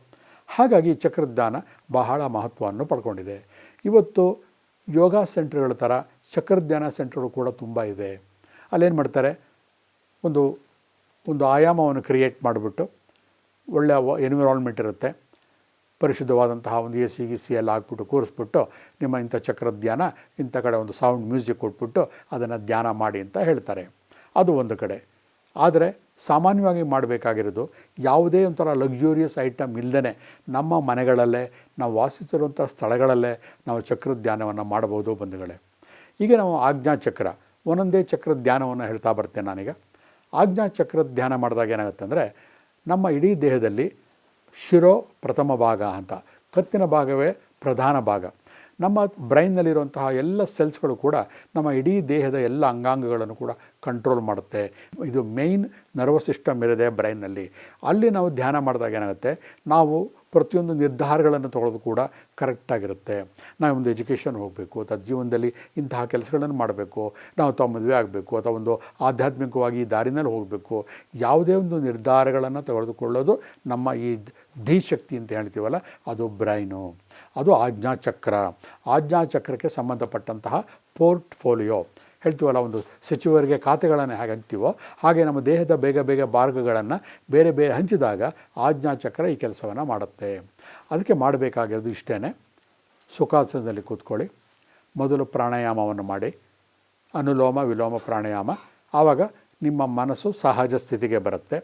ಹಾಗಾಗಿ ಚಕ್ರಜ್ಞಾನ ಬಹಳ ಮಹತ್ವವನ್ನು ಪಡ್ಕೊಂಡಿದೆ. ಇವತ್ತು ಯೋಗ ಸೆಂಟ್ರ್ಗಳ ಥರ ಚಕ್ರಧ್ಯಾನ ಸೆಂಟರ್ಗಳು ಕೂಡ ತುಂಬ ಇವೆ ಅಲ್ಲೇನು ಮಾಡ್ತಾರೆ? ಒಂದು ಒಂದು ಆಯಾಮವನ್ನು ಕ್ರಿಯೇಟ್ ಮಾಡಿಬಿಟ್ಟು ಒಳ್ಳೆಯ ಎನ್ವಿರಾನ್ಮೆಂಟ್ ಇರುತ್ತೆ. ಪರಿಶುದ್ಧವಾದಂತಹ ಒಂದು ಎ ಸಿ, ಗಿ, ಸಿ ಎಲ್ಲ ಹಾಕ್ಬಿಟ್ಟು ಕೂರಿಸ್ಬಿಟ್ಟು ನಿಮ್ಮ ಇಂಥ ಚಕ್ರ ಧ್ಯಾನ, ಇಂಥ ಕಡೆ ಒಂದು ಸೌಂಡ್ ಮ್ಯೂಸಿಕ್ ಕೊಟ್ಬಿಟ್ಟು ಅದನ್ನು ಧ್ಯಾನ ಮಾಡಿ ಅಂತ ಹೇಳ್ತಾರೆ. ಅದು ಒಂದು ಕಡೆ. ಆದರೆ ಸಾಮಾನ್ಯವಾಗಿ ಮಾಡಬೇಕಾಗಿರೋದು ಯಾವುದೇ ಒಂಥರ ಲಕ್ಸುರಿಯಸ್ ಐಟಮ್ ಇಲ್ಲದೇ ನಮ್ಮ ಮನೆಗಳಲ್ಲೇ ನಾವು ವಾಸಿಸಿರುವಂಥ ಸ್ಥಳಗಳಲ್ಲೇ ನಾವು ಚಕ್ರ ಧ್ಯಾನವನ್ನು ಮಾಡಬಹುದು ಬಂಧುಗಳೇ. ಈಗ ನಾವು ಆಜ್ಞಾ ಚಕ್ರ, ಒಂದೊಂದೇ ಚಕ್ರ ಧ್ಯಾನವನ್ನು ಹೇಳ್ತಾ ಬರ್ತೇನೆ ನಾನೀಗ. ಆಜ್ಞಾ ಚಕ್ರ ಧ್ಯಾನ ಮಾಡಿದಾಗ ಏನಾಗುತ್ತೆ ಅಂದರೆ, ನಮ್ಮ ಇಡೀ ದೇಹದಲ್ಲಿ ಶಿರೋ ಪ್ರಥಮ ಭಾಗ ಅಂತ, ಕತ್ತಿನ ಭಾಗವೇ ಪ್ರಧಾನ ಭಾಗ. ನಮ್ಮ ಬ್ರೈನ್ನಲ್ಲಿರುವಂತಹ ಎಲ್ಲ ಸೆಲ್ಸ್ಗಳು ಕೂಡ ನಮ್ಮ ಇಡೀ ದೇಹದ ಎಲ್ಲ ಅಂಗಾಂಗಗಳನ್ನು ಕೂಡ ಕಂಟ್ರೋಲ್ ಮಾಡುತ್ತೆ. ಇದು ಮೇಯ್ನ್ ನರ್ವಸ್ ಸಿಸ್ಟಮ್ ಇರದೆ ಬ್ರೈನ್ನಲ್ಲಿ. ಅಲ್ಲಿ ನಾವು ಧ್ಯಾನ ಮಾಡಿದಾಗ ಏನಾಗುತ್ತೆ, ನಾವು ಪ್ರತಿಯೊಂದು ನಿರ್ಧಾರಗಳನ್ನು ತೊಗೊಳ್ಳೋದು ಕೂಡ ಕರೆಕ್ಟಾಗಿರುತ್ತೆ ನಾವು ಒಂದು ಎಜುಕೇಷನ್ ಹೋಗಬೇಕು, ಅಥವಾ ಜೀವನದಲ್ಲಿ ಇಂತಹ ಕೆಲಸಗಳನ್ನು ಮಾಡಬೇಕು, ನಾವು ತಾವು ಮದುವೆ ಆಗಬೇಕು, ಅಥವಾ ಒಂದು ಆಧ್ಯಾತ್ಮಿಕವಾಗಿ ಈ ದಾರಿನಲ್ಲಿ ಹೋಗಬೇಕು, ಯಾವುದೇ ಒಂದು ನಿರ್ಧಾರಗಳನ್ನು ತೆಗೆದುಕೊಳ್ಳೋದು ನಮ್ಮ ಈ ಧೀಶಕ್ತಿ ಅಂತ ಹೇಳ್ತೀವಲ್ಲ, ಅದು ಬ್ರೈನು ಅದು ಆಜ್ಞಾಚಕ್ರ. ಆಜ್ಞಾಚಕ್ರಕ್ಕೆ ಸಂಬಂಧಪಟ್ಟಂತಹ ಪೋರ್ಟ್ಫೋಲಿಯೋ ಹೇಳ್ತೀವಲ್ಲ, ಒಂದು ಸಚಿವರಿಗೆ ಖಾತೆಗಳನ್ನು ಹೇಗೆ ಹಂಚ್ತೀವೋ ಹಾಗೆ ನಮ್ಮ ದೇಹದ ಬೇಗ ಬೇಗ ಭಾಗಗಳನ್ನು ಬೇರೆ ಬೇರೆ ಹಂಚಿದಾಗ ಆಜ್ಞಾಚಕ್ರ ಈ ಕೆಲಸವನ್ನು ಮಾಡುತ್ತೆ. ಅದಕ್ಕೆ ಮಾಡಬೇಕಾಗಿರೋದು ಇಷ್ಟೇ ಸುಖಾಸನದಲ್ಲಿ ಕೂತ್ಕೊಳ್ಳಿ. ಮೊದಲು ಪ್ರಾಣಾಯಾಮವನ್ನು ಮಾಡಿ. ಅನುಲೋಮ, ವಿಲೋಮ, ಪ್ರಾಣಾಯಾಮ. ಆವಾಗ ನಿಮ್ಮ ಮನಸ್ಸು ಸಹಜ ಸ್ಥಿತಿಗೆ ಬರುತ್ತೆ.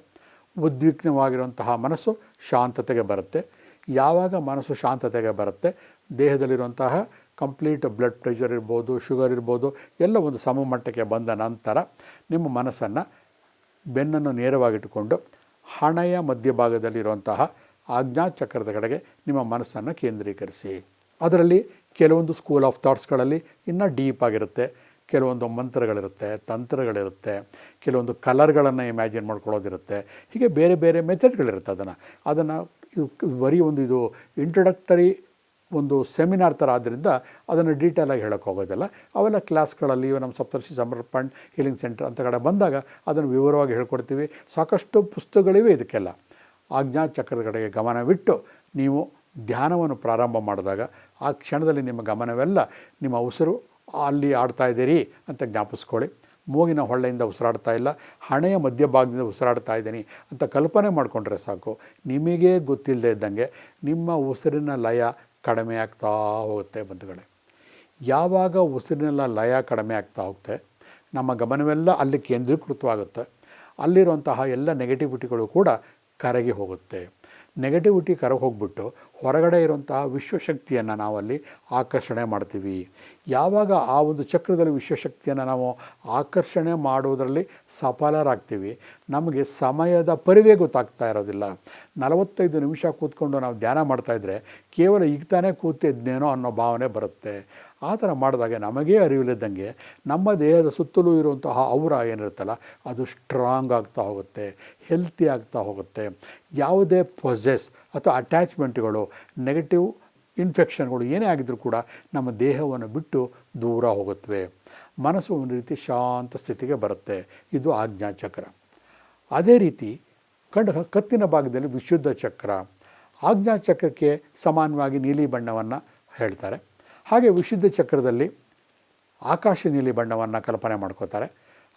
ಉದ್ವಿಗ್ನವಾಗಿರುವಂತಹ ಮನಸ್ಸು ಶಾಂತತೆಗೆ ಬರುತ್ತೆ. ಯಾವಾಗ ಮನಸ್ಸು ಶಾಂತತೆಗೆ ಬರುತ್ತೆ, ದೇಹದಲ್ಲಿರುವಂತಹ ಕಂಪ್ಲೀಟ್ ಬ್ಲಡ್ ಪ್ರೆಷರ್ ಇರ್ಬೋದು ಶುಗರ್ ಇರ್ಬೋದು, ಎಲ್ಲ ಒಂದು ಸಮಮಟ್ಟಕ್ಕೆ ಬಂದ ನಂತರ ನಿಮ್ಮ ಮನಸ್ಸನ್ನು ಬೆನ್ನನ್ನು ನೇರವಾಗಿಟ್ಟುಕೊಂಡು ಹಣೆಯ ಮಧ್ಯಭಾಗದಲ್ಲಿರುವಂತಹ ಆಜ್ಞಾಚಕ್ರದ ಕಡೆಗೆ ನಿಮ್ಮ ಮನಸ್ಸನ್ನು ಕೇಂದ್ರೀಕರಿಸಿ. ಅದರಲ್ಲಿ ಕೆಲವೊಂದು ಸ್ಕೂಲ್ ಆಫ್ ಥಾಟ್ಸ್ಗಳಲ್ಲಿ ಇನ್ನೂ ಡೀಪ್ ಆಗಿರುತ್ತೆ, ಕೆಲವೊಂದು ಮಂತ್ರಗಳಿರುತ್ತೆ, ತಂತ್ರಗಳಿರುತ್ತೆ, ಕೆಲವೊಂದು ಕಲರ್ಗಳನ್ನು ಇಮ್ಯಾಜಿನ್ ಮಾಡ್ಕೊಳ್ಳೋದಿರುತ್ತೆ, ಹೀಗೆ ಬೇರೆ ಬೇರೆ ಮೆಥಡ್ಗಳಿರುತ್ತೆ ಅದನ್ನು. ಅದನ್ನು ಇದು ಬರೀ ಒಂದು ಇದು ಇಂಟ್ರೊಡಕ್ಟರಿ ಒಂದು ಸೆಮಿನಾರ್ ಥರ ಆದ್ದರಿಂದ ಅದನ್ನು ಡೀಟೇಲಾಗಿ ಹೇಳೋಕ್ಕೆ ಹೋಗೋದಿಲ್ಲ. ಅವೆಲ್ಲ ಕ್ಲಾಸ್ಗಳಲ್ಲಿ ನಮ್ಮ ಸಪ್ತರ್ಷಿ ಸಮರ್ಪಣ್ ಹೀಲಿಂಗ್ ಸೆಂಟರ್ ಅಂತ ಕಡೆ ಬಂದಾಗ ಅದನ್ನು ವಿವರವಾಗಿ ಹೇಳ್ಕೊಡ್ತೀವಿ. ಸಾಕಷ್ಟು ಪುಸ್ತಕಗಳಿವೆ ಇದಕ್ಕೆಲ್ಲ. ಆಜ್ಞಾ ಚಕ್ರದ ಕಡೆಗೆ ಗಮನವಿಟ್ಟು ನೀವು ಧ್ಯಾನವನ್ನು ಪ್ರಾರಂಭ ಮಾಡಿದಾಗ ಆ ಕ್ಷಣದಲ್ಲಿ ನಿಮ್ಮ ಗಮನವೆಲ್ಲ ನಿಮ್ಮ ಉಸಿರು ಅಲ್ಲಿ ಆಡ್ತಾ ಇದ್ದೀರಿ ಅಂತ ಜ್ಞಾಪಿಸ್ಕೊಳ್ಳಿ. ಮೂಗಿನ ಹೊಳ್ಳೆಯಿಂದ ಉಸಿರಾಡ್ತಾ ಇಲ್ಲ, ಹಣೆಯ ಮಧ್ಯಭಾಗದಿಂದ ಉಸಿರಾಡ್ತಾ ಇದ್ದೀನಿ ಅಂತ ಕಲ್ಪನೆ ಮಾಡಿಕೊಂಡ್ರೆ ಸಾಕು. ನಿಮಗೇ ಗೊತ್ತಿಲ್ಲದೆ ಇದ್ದಂಗೆ ನಿಮ್ಮ ಉಸಿರಿನ ಲಯ ಕಡಿಮೆ ಆಗ್ತಾ ಹೋಗುತ್ತೆ ಬಂಧುಗಳೇ. ಯಾವಾಗ ಉಸಿರಿನೆಲ್ಲ ಲಯ ಕಡಿಮೆ ಆಗ್ತಾ ಹೋಗುತ್ತೆ, ನಮ್ಮ ಗಮನವೆಲ್ಲ ಅಲ್ಲಿ ಕೇಂದ್ರೀಕೃತವಾಗುತ್ತೆ. ಅಲ್ಲಿರುವಂತಹ ಎಲ್ಲ ನೆಗೆಟಿವಿಟಿಗಳು ಕೂಡ ಕರಗಿ ಹೋಗುತ್ತೆ. ನೆಗೆಟಿವಿಟಿ ಕರಗೋಗ್ಬಿಟ್ಟು ಹೊರಗಡೆ ಇರುವಂತಹ ವಿಶ್ವಶಕ್ತಿಯನ್ನು ನಾವಲ್ಲಿ ಆಕರ್ಷಣೆ ಮಾಡ್ತೀವಿ. ಯಾವಾಗ ಆ ಒಂದು ಚಕ್ರದಲ್ಲಿ ವಿಶ್ವಶಕ್ತಿಯನ್ನು ನಾವು ಆಕರ್ಷಣೆ ಮಾಡುವುದರಲ್ಲಿ ಸಫಲರಾಗ್ತೀವಿ. ನಮಗೆ ಸಮಯದ ಪರಿವೇ ಗೊತ್ತಾಗ್ತಾ ಇರೋದಿಲ್ಲ. ನಲವತ್ತೈದು ನಿಮಿಷ ಕೂತ್ಕೊಂಡು ನಾವು ಧ್ಯಾನ ಮಾಡ್ತಾಯಿದ್ರೆ ಕೇವಲ ಈಗ ತಾನೇ ಕೂತಿದ್ನೇನೋ ಅನ್ನೋ ಭಾವನೆ ಬರುತ್ತೆ. ಆ ಥರ ಮಾಡಿದಾಗ ನಮಗೇ ಅರಿವಿಲ್ಲದಂಗೆ ನಮ್ಮ ದೇಹದ ಸುತ್ತಲೂ ಇರುವಂತಹ ಔರ ಏನಿರುತ್ತಲ್ಲ, ಅದು ಸ್ಟ್ರಾಂಗ್ ಆಗ್ತಾ ಹೋಗುತ್ತೆ ಹೆಲ್ತಿ ಆಗ್ತಾ ಹೋಗುತ್ತೆ. ಯಾವುದೇ ಪೊಸೆಸ್ ಅಥವಾ ಅಟ್ಯಾಚ್ಮೆಂಟ್ಗಳು ನೆಗೆಟಿವ್ ಇನ್ಫೆಕ್ಷನ್ಗಳು ಏನೇ ಆಗಿದ್ರೂ ಕೂಡ ನಮ್ಮ ದೇಹವನ್ನು ಬಿಟ್ಟು ದೂರ ಹೋಗುತ್ತವೆ. ಮನಸ್ಸು ಒಂದು ರೀತಿ ಶಾಂತ ಸ್ಥಿತಿಗೆ ಬರುತ್ತೆ. ಇದು ಆಜ್ಞಾ ಚಕ್ರ. ಅದೇ ರೀತಿ ಕಂಡ ಕತ್ತಿನ ಭಾಗದಲ್ಲಿ ವಿಶುದ್ಧ ಚಕ್ರ. ಆಜ್ಞಾ ಚಕ್ರಕ್ಕೆ ಸಮಾನವಾಗಿ ನೀಲಿ ಬಣ್ಣವನ್ನು ಹೇಳ್ತಾರೆ. ಹಾಗೆ ವಿಶುದ್ಧ ಚಕ್ರದಲ್ಲಿ ಆಕಾಶ ನೀಲಿ ಬಣ್ಣವನ್ನು ಕಲ್ಪನೆ ಮಾಡ್ಕೋತಾರೆ.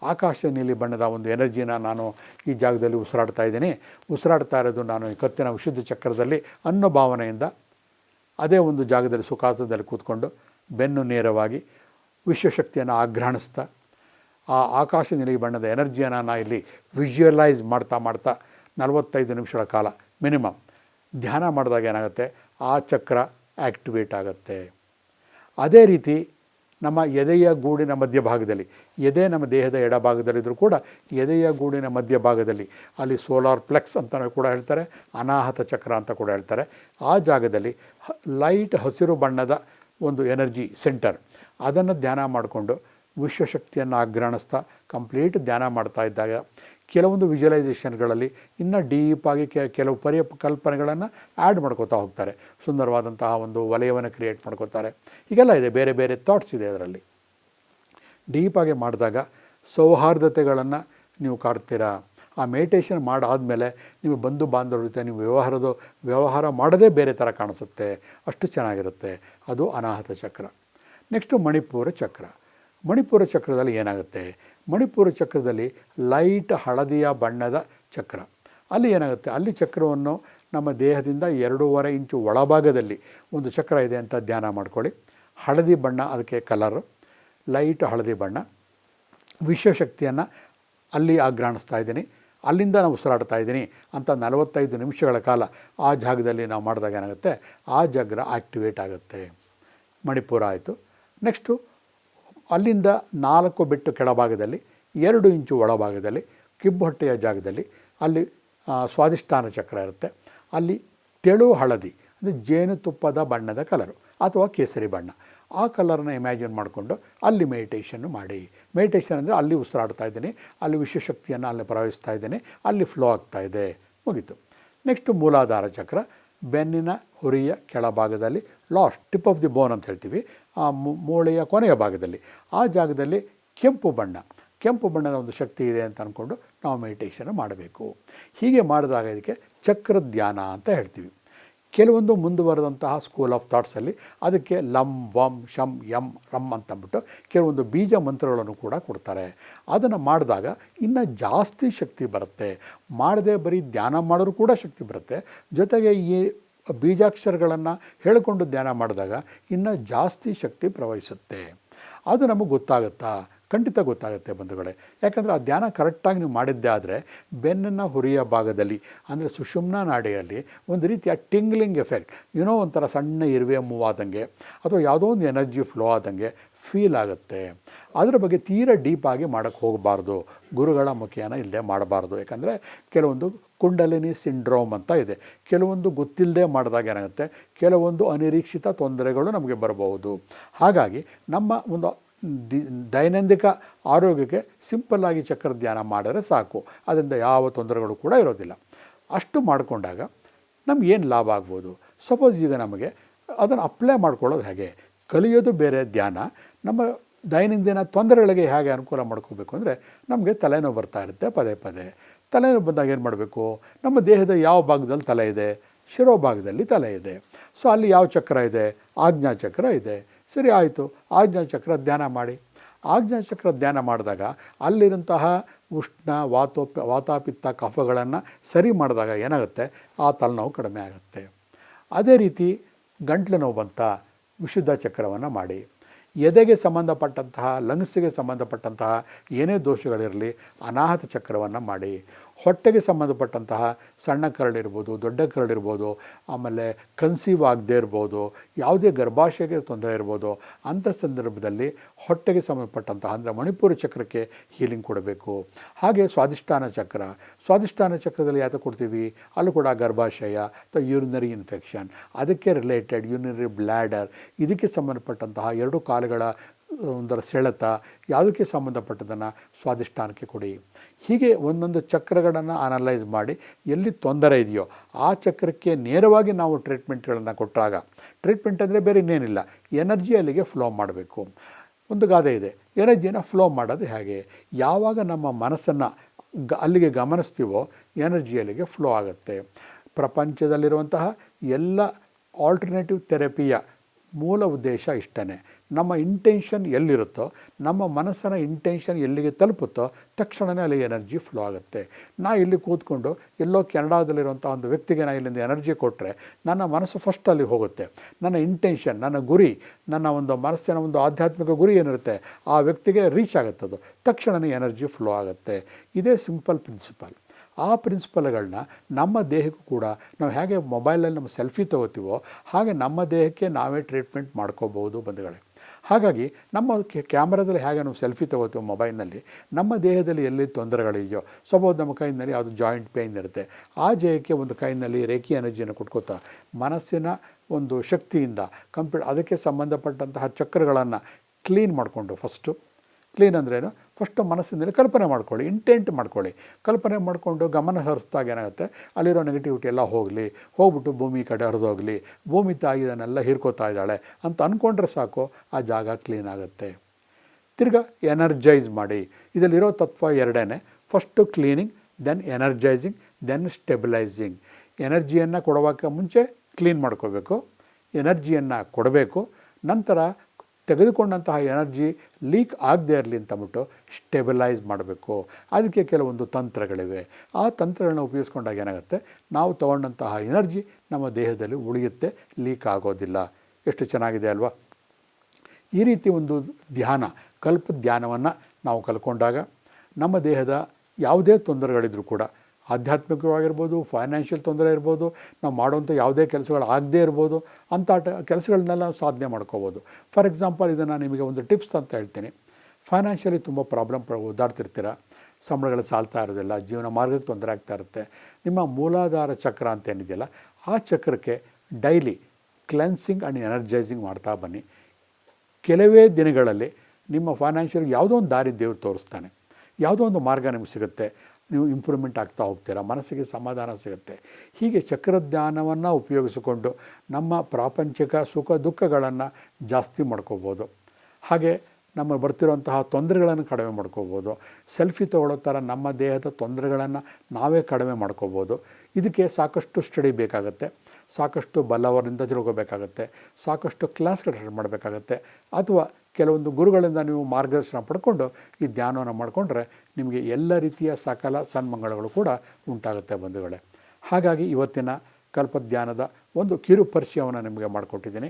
ಆಕಾಶ ನೀಲಿ ಬಣ್ಣದ ಒಂದು ಎನರ್ಜಿನ ನಾನು ಈ ಜಾಗದಲ್ಲಿ ಉಸಿರಾಡ್ತಾ ಇದ್ದೀನಿ. ಉಸಿರಾಡ್ತಾ ಇರೋದು ನಾನು ಈ ಕತ್ತಿನ ವಿಶುದ್ಧ ಚಕ್ರದಲ್ಲಿ ಅನ್ನೋ ಭಾವನೆಯಿಂದ ಅದೇ ಒಂದು ಜಾಗದಲ್ಲಿ ಸುಖಾಸನದಲ್ಲಿ ಕೂತ್ಕೊಂಡು ಬೆನ್ನು ನೇರವಾಗಿ ವಿಶ್ವಶಕ್ತಿಯನ್ನು ಆಗ್ರಹಣಿಸ್ತಾ ಆ ಆಕಾಶ ನೀಲಿ ಬಣ್ಣದ ಎನರ್ಜಿಯನ್ನು ನಾನು ಇಲ್ಲಿ ವಿಜುವಲೈಸ್ ಮಾಡ್ತಾ ಮಾಡ್ತಾ ನಲವತ್ತೈದು ನಿಮಿಷಗಳ ಕಾಲ ಮಿನಿಮಮ್ ಧ್ಯಾನ ಮಾಡಿದಾಗ ಏನಾಗುತ್ತೆ? ಆ ಚಕ್ರ ಆ್ಯಕ್ಟಿವೇಟ್ ಆಗುತ್ತೆ. ಅದೇ ರೀತಿ ನಮ್ಮ ಎದೆಯ ಗೂಡಿನ ಮಧ್ಯಭಾಗದಲ್ಲಿ ಎದೆ ನಮ್ಮ ದೇಹದ ಎಡಭಾಗದಲ್ಲಿದ್ದರೂ ಕೂಡ ಎದೆಯ ಗೂಡಿನ ಮಧ್ಯಭಾಗದಲ್ಲಿ ಅಲ್ಲಿ ಸೋಲಾರ್ ಪ್ಲೆಕ್ಸ್ ಅಂತ ಕೂಡ ಹೇಳ್ತಾರೆ, ಅನಾಹತ ಚಕ್ರ ಅಂತ ಕೂಡ ಹೇಳ್ತಾರೆ. ಆ ಜಾಗದಲ್ಲಿ ಲೈಟ್ ಹಸಿರು ಬಣ್ಣದ ಒಂದು ಎನರ್ಜಿ ಸೆಂಟರ್. ಅದನ್ನು ಧ್ಯಾನ ಮಾಡಿಕೊಂಡು ವಿಶ್ವಶಕ್ತಿಯನ್ನು ಆಗ್ರಹಣಿಸ್ತಾ ಕಂಪ್ಲೀಟ್ ಧ್ಯಾನ ಮಾಡ್ತಾ ಇದ್ದಾಗ ಕೆಲವೊಂದು ವಿಜುವಲೈಸೇಷನ್ಗಳಲ್ಲಿ ಇನ್ನೂ ಡೀಪಾಗಿ ಕೆಲವು ಪರಿಕಲ್ಪನೆಗಳನ್ನು ಆ್ಯಡ್ ಮಾಡ್ಕೋತಾ ಹೋಗ್ತಾರೆ. ಸುಂದರವಾದಂತಹ ಒಂದು ವಲಯವನ್ನು ಕ್ರಿಯೇಟ್ ಮಾಡ್ಕೋತಾರೆ. ಹೀಗೆಲ್ಲ ಇದೆ. ಬೇರೆ ಬೇರೆ ಥಾಟ್ಸ್ ಇದೆ ಅದರಲ್ಲಿ. ಡೀಪಾಗಿ ಮಾಡಿದಾಗ ಸೌಹಾರ್ದತೆಗಳನ್ನು ನೀವು ಕಾಡ್ತೀರಾ? ಆ ಮೆಡಿಟೇಷನ್ ಮಾಡಾದಮೇಲೆ ನೀವು ಬಂಧು ಬಾಂಧವ್ರ ಜೊತೆ ನೀವು ವ್ಯವಹಾರದ, ವ್ಯವಹಾರ ಮಾಡೋದೇ ಬೇರೆ ಥರ ಕಾಣಿಸುತ್ತೆ. ಅಷ್ಟು ಚೆನ್ನಾಗಿರುತ್ತೆ. ಅದು ಅನಾಹತ ಚಕ್ರ. ನೆಕ್ಸ್ಟು ಮಣಿಪುರ ಚಕ್ರ. ಮಣಿಪುರ ಚಕ್ರದಲ್ಲಿ ಏನಾಗುತ್ತೆ? ಮಣಿಪುರ ಚಕ್ರದಲ್ಲಿ ಲೈಟ್ ಹಳದಿಯ ಬಣ್ಣದ ಚಕ್ರ. ಅಲ್ಲಿ ಏನಾಗುತ್ತೆ? ಅಲ್ಲಿ ಚಕ್ರವನ್ನು ನಮ್ಮ ದೇಹದಿಂದ ಎರಡೂವರೆ ಇಂಚು ಒಳಭಾಗದಲ್ಲಿ ಒಂದು ಚಕ್ರ ಇದೆ ಅಂತ ಧ್ಯಾನ ಮಾಡ್ಕೊಳ್ಳಿ. ಹಳದಿ ಬಣ್ಣ, ಅದಕ್ಕೆ ಕಲರು ಲೈಟ್ ಹಳದಿ ಬಣ್ಣ. ವಿಶ್ವಶಕ್ತಿಯನ್ನು ಅಲ್ಲಿ ಆಗ್ರಹಣಿಸ್ತಾ ಇದ್ದೀನಿ. ಅಲ್ಲಿಂದ ನಾವು ಉಸಿರಾಡ್ತಾ ಇದ್ದೀನಿ ಅಂತ ನಲವತ್ತೈದು ನಿಮಿಷಗಳ ಕಾಲ ಆ ಜಾಗದಲ್ಲಿ ನಾವು ಮಾಡಿದಾಗ ಏನಾಗುತ್ತೆ? ಆ ಜಾಗ ಆ್ಯಕ್ಟಿವೇಟ್ ಆಗುತ್ತೆ. ಮಣಿಪುರ ಆಯಿತು. ನೆಕ್ಸ್ಟು ಅಲ್ಲಿಂದ ನಾಲ್ಕು ಬಿಟ್ಟು ಕೆಳಭಾಗದಲ್ಲಿ, ಎರಡು ಇಂಚು ಒಳಭಾಗದಲ್ಲಿ ಕಿಬ್ಬೊಟ್ಟೆಯ ಜಾಗದಲ್ಲಿ, ಅಲ್ಲಿ ಸ್ವಾದಿಷ್ಠಾನ ಚಕ್ರ ಇರುತ್ತೆ. ಅಲ್ಲಿ ತೆಳು ಹಳದಿ, ಅಂದರೆ ಜೇನುತುಪ್ಪದ ಬಣ್ಣದ ಕಲರು ಅಥವಾ ಕೇಸರಿ ಬಣ್ಣ. ಆ ಕಲರನ್ನು ಇಮ್ಯಾಜಿನ್ ಮಾಡಿಕೊಂಡು ಅಲ್ಲಿ ಮೆಡಿಟೇಷನ್ನು ಮಾಡಿ. ಮೆಡಿಟೇಷನ್ ಅಂದರೆ ಅಲ್ಲಿ ಉಸಿರಾಡ್ತಾ ಇದ್ದೀನಿ, ಅಲ್ಲಿ ವಿಶ್ವಶಕ್ತಿಯನ್ನು ಅಲ್ಲಿ ಪ್ರವಹಿಸ್ತಾ ಇದ್ದೀನಿ, ಅಲ್ಲಿ ಫ್ಲೋ ಆಗ್ತಾ ಇದೆ. ಮುಗೀತು. ನೆಕ್ಸ್ಟು ಮೂಲಾಧಾರ ಚಕ್ರ, ಬೆನ್ನಿನ ಹುರಿಯ ಕೆಳಭಾಗದಲ್ಲಿ last tip of the bone ಅಂತ ಹೇಳ್ತೀವಿ. ಆ ಮೂಳೆಯ ಕೊನೆಯ ಭಾಗದಲ್ಲಿ. ಆ ಜಾಗದಲ್ಲಿ ಕೆಂಪು ಬಣ್ಣ. ಕೆಂಪು ಬಣ್ಣದ ಒಂದು ಶಕ್ತಿ ಇದೆ ಅಂತ ಅಂದ್ಕೊಂಡು ನಾವು ಮೆಡಿಟೇಷನ್ ಮಾಡಬೇಕು. ಹೀಗೆ ಮಾಡಿದಾಗ ಇದಕ್ಕೆ ಚಕ್ರ ಧ್ಯಾನ ಅಂತ ಹೇಳ್ತೀವಿ. ಕೆಲವೊಂದು ಮುಂದುವರೆದಂತಹ ಸ್ಕೂಲ್ ಆಫ್ ಥಾಟ್ಸಲ್ಲಿ ಅದಕ್ಕೆ ಲಂ, ವಂ, ಶಂ, ಯಂ, ರಂ ಅಂತಂದ್ಬಿಟ್ಟು ಕೆಲವೊಂದು ಬೀಜ ಮಂತ್ರಗಳನ್ನು ಕೂಡ ಕೊಡ್ತಾರೆ. ಅದನ್ನು ಮಾಡಿದಾಗ ಇನ್ನು ಜಾಸ್ತಿ ಶಕ್ತಿ ಬರುತ್ತೆ. ಮಾಡದೆ ಬರೀ ಧ್ಯಾನ ಮಾಡೋರು ಕೂಡ ಶಕ್ತಿ ಬರುತ್ತೆ. ಜೊತೆಗೆ ಈ ಬೀಜಾಕ್ಷರಗಳನ್ನು ಹೇಳಿಕೊಂಡು ಧ್ಯಾನ ಮಾಡಿದಾಗ ಇನ್ನೂ ಜಾಸ್ತಿ ಶಕ್ತಿ ಪ್ರವಹಿಸುತ್ತೆ. ಅದು ನಮಗೆ ಗೊತ್ತಾಗುತ್ತಾ? ಖಂಡಿತ ಗೊತ್ತಾಗುತ್ತೆ ಬಂಧುಗಳೇ. ಯಾಕಂದರೆ ಆ ಧ್ಯಾನ ಕರೆಕ್ಟಾಗಿ ನೀವು ಮಾಡಿದ್ದೇ ಆದರೆ ಬೆನ್ನನ್ನು ಹುರಿಯ ಭಾಗದಲ್ಲಿ, ಅಂದರೆ ಸುಷುಮ್ನ ನಾಡಿಯಲ್ಲಿ ಒಂದು ರೀತಿಯ ಟಿಂಗ್ಲಿಂಗ್ ಎಫೆಕ್ಟ್ ಏನೋ ಒಂಥರ ಸಣ್ಣ ಇರುವೆ ಮೂವ್ ಆದಂಗೆ ಅಥವಾ ಯಾವುದೋ ಒಂದು ಎನರ್ಜಿ ಫ್ಲೋ ಆದಂಗೆ ಫೀಲ್ ಆಗುತ್ತೆ. ಅದರ ಬಗ್ಗೆ ತೀರ ಡೀಪಾಗಿ ಮಾಡೋಕ್ಕೆ ಹೋಗಬಾರ್ದು. ಗುರುಗಳ ಮುಖೇನ ಇಲ್ಲದೆ ಮಾಡಬಾರ್ದು. ಯಾಕಂದರೆ ಕೆಲವೊಂದು ಕುಂಡಲಿನಿ ಸಿಂಡ್ರೋಮ್ ಅಂತ ಇದೆ. ಕೆಲವೊಂದು ಗೊತ್ತಿಲ್ಲದೆ ಮಾಡಿದಾಗ ಏನಾಗುತ್ತೆ? ಕೆಲವೊಂದು ಅನಿರೀಕ್ಷಿತ ತೊಂದರೆಗಳು ನಮಗೆ ಬರಬಹುದು. ಹಾಗಾಗಿ ನಮ್ಮ ಒಂದು ದೈನಂದಿಕ ಆರೋಗ್ಯಕ್ಕೆ ಸಿಂಪಲ್ಲಾಗಿ ಚಕ್ರ ಧ್ಯಾನ ಮಾಡಿದ್ರೆ ಸಾಕು. ಅದರಿಂದ ಯಾವ ತೊಂದರೆಗಳು ಕೂಡ ಇರೋದಿಲ್ಲ. ಅಷ್ಟು ಮಾಡಿಕೊಂಡಾಗ ನಮ್ಗೆ ಏನು ಲಾಭ ಆಗ್ಬೋದು? ಸಪೋಸ್ ಈಗ ನಮಗೆ ಅದನ್ನು ಅಪ್ಲೈ ಮಾಡ್ಕೊಳ್ಳೋದು ಹೇಗೆ? ಕಲಿಯೋದು ಬೇರೆ, ಧ್ಯಾನ. ನಮ್ಮ ದೈನಂದಿನ ತೊಂದರೆಗಳಿಗೆ ಹೇಗೆ ಅನುಕೂಲ ಮಾಡ್ಕೋಬೇಕು ಅಂದರೆ ನಮಗೆ ತಲೆನೋವು ಬರ್ತಾ ಇರುತ್ತೆ ಪದೇ ಪದೇ. ತಲೆನೋವು ಬಂದಾಗ ಏನು ಮಾಡಬೇಕು? ನಮ್ಮ ದೇಹದ ಯಾವ ಭಾಗದಲ್ಲಿ ತಲೆ ಇದೆ? ಶಿರೋ ಭಾಗದಲ್ಲಿ ತಲೆ ಇದೆ. ಸೊ ಅಲ್ಲಿ ಯಾವ ಚಕ್ರ ಇದೆ? ಆಜ್ಞಾ ಚಕ್ರ ಇದೆ. ಸರಿ ಆಯಿತು. ಆಜ್ಞಾಚಕ್ರ ಧ್ಯಾನ ಮಾಡಿ. ಆಜ್ಞಾಚಕ್ರ ಧ್ಯಾನ ಮಾಡಿದಾಗ ಅಲ್ಲಿರುವಂತಹ ಉಷ್ಣ, ವಾತೋಪ, ವಾತಾಪಿತ್ತ ಕಫಗಳನ್ನು ಸರಿ ಮಾಡಿದಾಗ ಏನಾಗುತ್ತೆ? ಆ ತಲೆನೋವು ಕಡಿಮೆ ಆಗುತ್ತೆ. ಅದೇ ರೀತಿ ಗಂಟ್ಲು ನೋವು ಬಂತ, ವಿಶುದ್ಧ ಚಕ್ರವನ್ನು ಮಾಡಿ. ಎದೆಗೆ ಸಂಬಂಧಪಟ್ಟಂತಹ, ಲಂಗ್ಸಿಗೆ ಸಂಬಂಧಪಟ್ಟಂತಹ ಏನೇ ದೋಷಗಳಿರಲಿ, ಅನಾಹತ ಚಕ್ರವನ್ನು ಮಾಡಿ. ಹೊಟ್ಟೆಗೆ ಸಂಬಂಧಪಟ್ಟಂತಹ ಸಣ್ಣ ಕರಳಿರ್ಬೋದು ದೊಡ್ಡ ಕರಳಿರ್ಬೋದು ಆಮೇಲೆ ಕನ್ಸೀವ್ ಆಗದೇ ಇರ್ಬೋದು, ಯಾವುದೇ ಗರ್ಭಾಶಯಕ್ಕೆ ತೊಂದರೆ ಇರ್ಬೋದು, ಅಂಥ ಸಂದರ್ಭದಲ್ಲಿ ಹೊಟ್ಟೆಗೆ ಸಂಬಂಧಪಟ್ಟಂತಹ ಅಂದರೆ ಮಣಿಪುರ ಚಕ್ರಕ್ಕೆ ಹೀಲಿಂಗ್ ಕೊಡಬೇಕು. ಹಾಗೆ ಸ್ವಾದಿಷ್ಠಾನ ಚಕ್ರ ಸ್ವಾದಿಷ್ಠಾನ ಚಕ್ರದಲ್ಲಿ ಯಾತ ಕೊಡ್ತೀವಿ? ಅಲ್ಲೂ ಕೂಡ ಗರ್ಭಾಶಯ, ಅಥವಾ ಯೂರಿನರಿ ಇನ್ಫೆಕ್ಷನ್ ಅದಕ್ಕೆ ರಿಲೇಟೆಡ್ ಯೂರಿನರಿ ಬ್ಲ್ಯಾಡರ್ ಇದಕ್ಕೆ ಸಂಬಂಧಪಟ್ಟಂತಹ ಎರಡು ಕಾಲುಗಳ ಒಂದರ ಸೆಳೆತ ಯಾವುದಕ್ಕೆ ಸಂಬಂಧಪಟ್ಟದನ್ನು ಸ್ವಾದಿಷ್ಠಾನಕ್ಕೆ ಕೊಡಿ. ಹೀಗೆ ಒಂದೊಂದು ಚಕ್ರಗಳನ್ನು ಅನಲೈಸ್ ಮಾಡಿ ಎಲ್ಲಿ ತೊಂದರೆ ಇದೆಯೋ ಆ ಚಕ್ರಕ್ಕೆ ನೇರವಾಗಿ ನಾವು ಟ್ರೀಟ್ಮೆಂಟ್ಗಳನ್ನು ಕೊಟ್ಟಾಗ ಟ್ರೀಟ್ಮೆಂಟ್ ಅಂದರೆ ಬೇರೆ ಇನ್ನೇನಿಲ್ಲ ಎನರ್ಜಿ ಅಲ್ಲಿಗೆ ಫ್ಲೋ ಮಾಡಬೇಕು. ಒಂದು ಗಾದೆ ಇದೆ ಎನರ್ಜಿನ ಫ್ಲೋ ಮಾಡೋದು ಹೇಗೆ? ಯಾವಾಗ ನಮ್ಮ ಮನಸ್ಸನ್ನು ಗ, ಅಲ್ಲಿಗೆ ಗಮನಿಸ್ತೀವೋ ಎನರ್ಜಿ ಅಲ್ಲಿಗೆ ಫ್ಲೋ ಆಗುತ್ತೆ. ಪ್ರಪಂಚದಲ್ಲಿರುವಂತಹ ಎಲ್ಲ ಆಲ್ಟರ್ನೇಟಿವ್ ಥೆರಪಿಯ ಮೂಲ ಉದ್ದೇಶ ಇಷ್ಟೇ ನಮ್ಮ ಇಂಟೆನ್ಷನ್ ಎಲ್ಲಿರುತ್ತೋ, ನಮ್ಮ ಮನಸ್ಸಿನ ಇಂಟೆನ್ಷನ್ ಎಲ್ಲಿಗೆ ತಲುಪುತ್ತೋ ತಕ್ಷಣವೇ ಅಲ್ಲಿ ಎನರ್ಜಿ ಫ್ಲೋ ಆಗುತ್ತೆ. ನಾ ಇಲ್ಲಿ ಕೂತ್ಕೊಂಡು ಎಲ್ಲೋ ಕೆನಡಾದಲ್ಲಿರುವಂಥ ಒಂದು ವ್ಯಕ್ತಿಗೆ ನಾನು ಇಲ್ಲಿಂದ ಎನರ್ಜಿ ಕೊಟ್ಟರೆ ನನ್ನ ಮನಸ್ಸು ಫಸ್ಟ್ ಅಲ್ಲಿ ಹೋಗುತ್ತೆ. ನನ್ನ ಇಂಟೆನ್ಷನ್ ನನ್ನ ಗುರಿ, ನನ್ನ ಒಂದು ಮನಸ್ಸಿನ ಒಂದು ಆಧ್ಯಾತ್ಮಿಕ ಗುರಿ ಏನಿರುತ್ತೆ, ಆ ವ್ಯಕ್ತಿಗೆ ರೀಚ್ ಆಗುತ್ತದು. ತಕ್ಷಣವೇ ಎನರ್ಜಿ ಫ್ಲೋ ಆಗುತ್ತೆ. ಇದೇ ಸಿಂಪಲ್ ಪ್ರಿನ್ಸಿಪಲ್ ಆ ಪ್ರಿನ್ಸಿಪಲ್ಗಳನ್ನ ನಮ್ಮ ದೇಹಕ್ಕೂ ಕೂಡ ನಾವು ಹೇಗೆ ಮೊಬೈಲಲ್ಲಿ ನಮ್ಮ ಸೆಲ್ಫಿ ತೊಗೋತೀವೋ ಹಾಗೆ ನಮ್ಮ ದೇಹಕ್ಕೆ ನಾವೇ ಟ್ರೀಟ್ಮೆಂಟ್ ಮಾಡ್ಕೋಬೋದು ಬಂಧುಗಳೇ. ಹಾಗಾಗಿ ನಮ್ಮ ಕ್ಯಾಮ್ರಾದಲ್ಲಿ ಹೇಗೆ ನಾವು ಸೆಲ್ಫಿ ತೊಗೋತೀವಿ ಮೊಬೈಲ್ನಲ್ಲಿ ನಮ್ಮ ದೇಹದಲ್ಲಿ ಎಲ್ಲಿ ತೊಂದರೆಗಳಿದೆಯೋ ಸಪೋಸ್ ನಮ್ಮ ಕೈನಲ್ಲಿ ಯಾವುದು ಜಾಯಿಂಟ್ ಪೇಯ್ನ್ ಇರುತ್ತೆ, ಆ ಜಯಕ್ಕೆ ಒಂದು ಕೈನಲ್ಲಿ ರೇಖಿ ಎನರ್ಜಿಯನ್ನು ಕೊಟ್ಕೋತಾ ಮನಸ್ಸಿನ ಒಂದು ಶಕ್ತಿಯಿಂದ ಕಂಪ್ಯೂಟರ್ ಅದಕ್ಕೆ ಸಂಬಂಧಪಟ್ಟಂತಹ ಚಕ್ರಗಳನ್ನು ಕ್ಲೀನ್ ಮಾಡಿಕೊಂಡು ಫಸ್ಟು ಕ್ಲೀನ್ ಅಂದ್ರೇನು ಫಸ್ಟು ಮನಸ್ಸಿನಲ್ಲಿ ಕಲ್ಪನೆ ಮಾಡ್ಕೊಳ್ಳಿ ಇಂಟೆಂಟ್ ಮಾಡ್ಕೊಳ್ಳಿ. ಕಲ್ಪನೆ ಮಾಡಿಕೊಂಡು ಗಮನ ಹರಿಸ್ದಾಗ ಏನಾಗುತ್ತೆ? ಅಲ್ಲಿರೋ ನೆಗೆಟಿವಿಟಿ ಎಲ್ಲ ಹೋಗಲಿ, ಹೋಗ್ಬಿಟ್ಟು ಭೂಮಿ ಕಡೆ ಹರಿದೋಗಲಿ, ಭೂಮಿ ತಾಯಿ ಇದನ್ನೆಲ್ಲ ಹೀರ್ಕೋತಾ ಇದ್ದಾಳೆ ಅಂತ ಅಂದ್ಕೊಂಡ್ರೆ ಸಾಕು, ಆ ಜಾಗ ಕ್ಲೀನ್ ಆಗುತ್ತೆ. ತಿರ್ಗಾ ಎನರ್ಜೈಸ್ ಮಾಡಿ. ಇದರಲ್ಲಿರೋ ತತ್ವ ಎರಡೇ first cleaning then energising then stabilising ಎನರ್ಜಿಯನ್ನು ಕೊಡುವಕ್ಕೆ ಮುಂಚೆ ಕ್ಲೀನ್ ಮಾಡ್ಕೋಬೇಕು. ಎನರ್ಜಿಯನ್ನು ಕೊಡಬೇಕು. ನಂತರ ತೆಗೆದುಕೊಂಡಂತಹ ಎನರ್ಜಿ ಲೀಕ್ ಆಗದೇ ಇರಲಿ ಅಂತಂದ್ಬಿಟ್ಟು ಸ್ಟೆಬಿಲೈಸ್ ಮಾಡಬೇಕು. ಅದಕ್ಕೆ ಕೆಲವೊಂದು ತಂತ್ರಗಳಿವೆ. ಆ ತಂತ್ರಗಳನ್ನ ಉಪಯೋಗಿಸ್ಕೊಂಡಾಗ ಏನಾಗುತ್ತೆ? ನಾವು ತಗೊಂಡಂತಹ ಎನರ್ಜಿ ನಮ್ಮ ದೇಹದಲ್ಲಿ ಉಳಿಯುತ್ತೆ, ಲೀಕ್ ಆಗೋದಿಲ್ಲ. ಎಷ್ಟು ಚೆನ್ನಾಗಿದೆ ಅಲ್ವಾ? ಈ ರೀತಿ ಒಂದು ಧ್ಯಾನ ಕಲ್ಪ ಧ್ಯಾನವನ್ನು ನಾವು ಕಲ್ಕೊಂಡಾಗ ನಮ್ಮ ದೇಹದ ಯಾವುದೇ ತೊಂದರೆಗಳಿದ್ರೂ ಕೂಡ ಆಧ್ಯಾತ್ಮಿಕವಾಗಿರ್ಬೋದು ಫೈನಾನ್ಷಿಯಲ್ ತೊಂದರೆ ಇರ್ಬೋದು, ನಾವು ಮಾಡುವಂಥ ಯಾವುದೇ ಕೆಲಸಗಳು ಆಗದೇ ಇರ್ಬೋದು, ಅಂಥ ಟ ಕೆಲಸಗಳನ್ನೆಲ್ಲ ಸಾಧನೆ ಮಾಡ್ಕೋಬೋದು. ಫಾರ್ ಎಕ್ಸಾಂಪಲ್ ಇದನ್ನು ನಿಮಗೆ ಒಂದು ಟಿಪ್ಸ್ ಅಂತ ಹೇಳ್ತೀನಿ. ಫೈನಾನ್ಷಿಯಲಿ ತುಂಬ ಪ್ರಾಬ್ಲಮ್ ಓದಾಡ್ತಿರ್ತೀರ. ಸಂಬಳಗಳು ಸಾಲ್ತಾ ಇರೋದಿಲ್ಲ, ಜೀವನ ಮಾರ್ಗಕ್ಕೆ ತೊಂದರೆ ಆಗ್ತಾ ಇರುತ್ತೆ. ನಿಮ್ಮ ಮೂಲಾಧಾರ ಚಕ್ರ ಅಂತ ಏನಿದೆಯಲ್ಲ, ಆ ಚಕ್ರಕ್ಕೆ ಡೈಲಿ ಕ್ಲೆನ್ಸಿಂಗ್ ಆ್ಯಂಡ್ ಎನರ್ಜೈಸಿಂಗ್ ಮಾಡ್ತಾ ಬನ್ನಿ. ಕೆಲವೇ ದಿನಗಳಲ್ಲಿ ನಿಮ್ಮ ಫೈನಾನ್ಷಿಯಲ್ ಯಾವುದೋ ಒಂದು ದಾರಿ ದೇವ್ರು ತೋರಿಸ್ತಾನೆ. ಯಾವುದೋ ಒಂದು ಮಾರ್ಗ ನಿಮ್ಗೆ ಸಿಗುತ್ತೆ. ನೀವು ಇಂಪ್ರೂವ್ಮೆಂಟ್ ಆಗ್ತಾ ಹೋಗ್ತೀರಾ, ಮನಸ್ಸಿಗೆ ಸಮಾಧಾನ ಸಿಗುತ್ತೆ. ಹೀಗೆ ಚಕ್ರಜ್ಞಾನವನ್ನು ಉಪಯೋಗಿಸಿಕೊಂಡು ನಮ್ಮ ಪ್ರಾಪಂಚಿಕ ಸುಖ ದುಃಖಗಳನ್ನು ಜಾಸ್ತಿ ಮಾಡ್ಕೋಬೋದು. ಹಾಗೆ ನಮ್ಮ ಬರ್ತಿರುವಂತಹ ತೊಂದರೆಗಳನ್ನು ಕಡಿಮೆ ಮಾಡ್ಕೋಬೋದು. ಸೆಲ್ಫಿ ತಗೊಳ್ಳೋ ಥರ ನಮ್ಮ ದೇಹದ ತೊಂದರೆಗಳನ್ನು ನಾವೇ ಕಡಿಮೆ ಮಾಡ್ಕೋಬೋದು. ಇದಕ್ಕೆ ಸಾಕಷ್ಟು ಸ್ಟಡಿ ಬೇಕಾಗುತ್ತೆ. ಸಾಕಷ್ಟು ಬಲ್ಲವರಿಂದ ತಿಳ್ಕೋಬೇಕಾಗತ್ತೆ, ಸಾಕಷ್ಟು ಕ್ಲಾಸ್ಗಳು ಅಟೆಂಡ್ ಮಾಡಬೇಕಾಗತ್ತೆ, ಅಥವಾ ಕೆಲವೊಂದು ಗುರುಗಳಿಂದ ನೀವು ಮಾರ್ಗದರ್ಶನ ಪಡ್ಕೊಂಡು ಈ ಧ್ಯಾನವನ್ನು ಮಾಡಿಕೊಂಡ್ರೆ ನಿಮಗೆ ಎಲ್ಲ ರೀತಿಯ ಸಕಲ ಸನ್ಮಂಗಳಗಳು ಕೂಡ ಉಂಟಾಗುತ್ತೆ ಬಂಧುಗಳೇ. ಹಾಗಾಗಿ ಇವತ್ತಿನ ಕಲ್ಪಧ್ಯಾನದ ಒಂದು ಕಿರು ಪರಿಚಯವನ್ನು ನಿಮಗೆ ಮಾಡಿಕೊಟ್ಟಿದ್ದೀನಿ.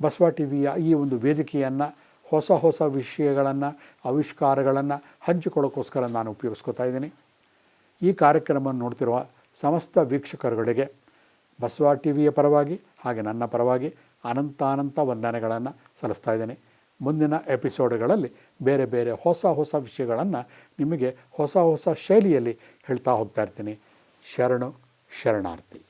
ಬಸವ ಟಿ ವಿಯ ಈ ಒಂದು ವೇದಿಕೆಯನ್ನು, ಹೊಸ ಹೊಸ ವಿಷಯಗಳನ್ನು, ಆವಿಷ್ಕಾರಗಳನ್ನು ಹಂಚಿಕೊಳ್ಳೋಕ್ಕೋಸ್ಕರ ನಾನು ಉಪಯೋಗಿಸ್ಕೊತಾ ಇದ್ದೀನಿ. ಈ ಕಾರ್ಯಕ್ರಮವನ್ನು ನೋಡ್ತಿರುವ ಸಮಸ್ತ ವೀಕ್ಷಕರುಗಳಿಗೆ ಬಸವ ಟಿ ವಿಯ ಪರವಾಗಿ ಹಾಗೆ ನನ್ನ ಪರವಾಗಿ ಅನಂತಾನಂತ ವಂದನೆಗಳನ್ನು ಸಲ್ಲಿಸ್ತಾ ಇದ್ದೇನೆ. ಮುಂದಿನ ಎಪಿಸೋಡ್ಗಳಲ್ಲಿ ಬೇರೆ ಬೇರೆ ಹೊಸ ಹೊಸ ವಿಷಯಗಳನ್ನು ನಿಮಗೆ ಹೊಸ ಹೊಸ ಶೈಲಿಯಲ್ಲಿ ಹೇಳ್ತಾ ಹೋಗ್ತಾ ಇರ್ತೀನಿ. ಶರಣು ಶರಣಾರ್ಥಿ.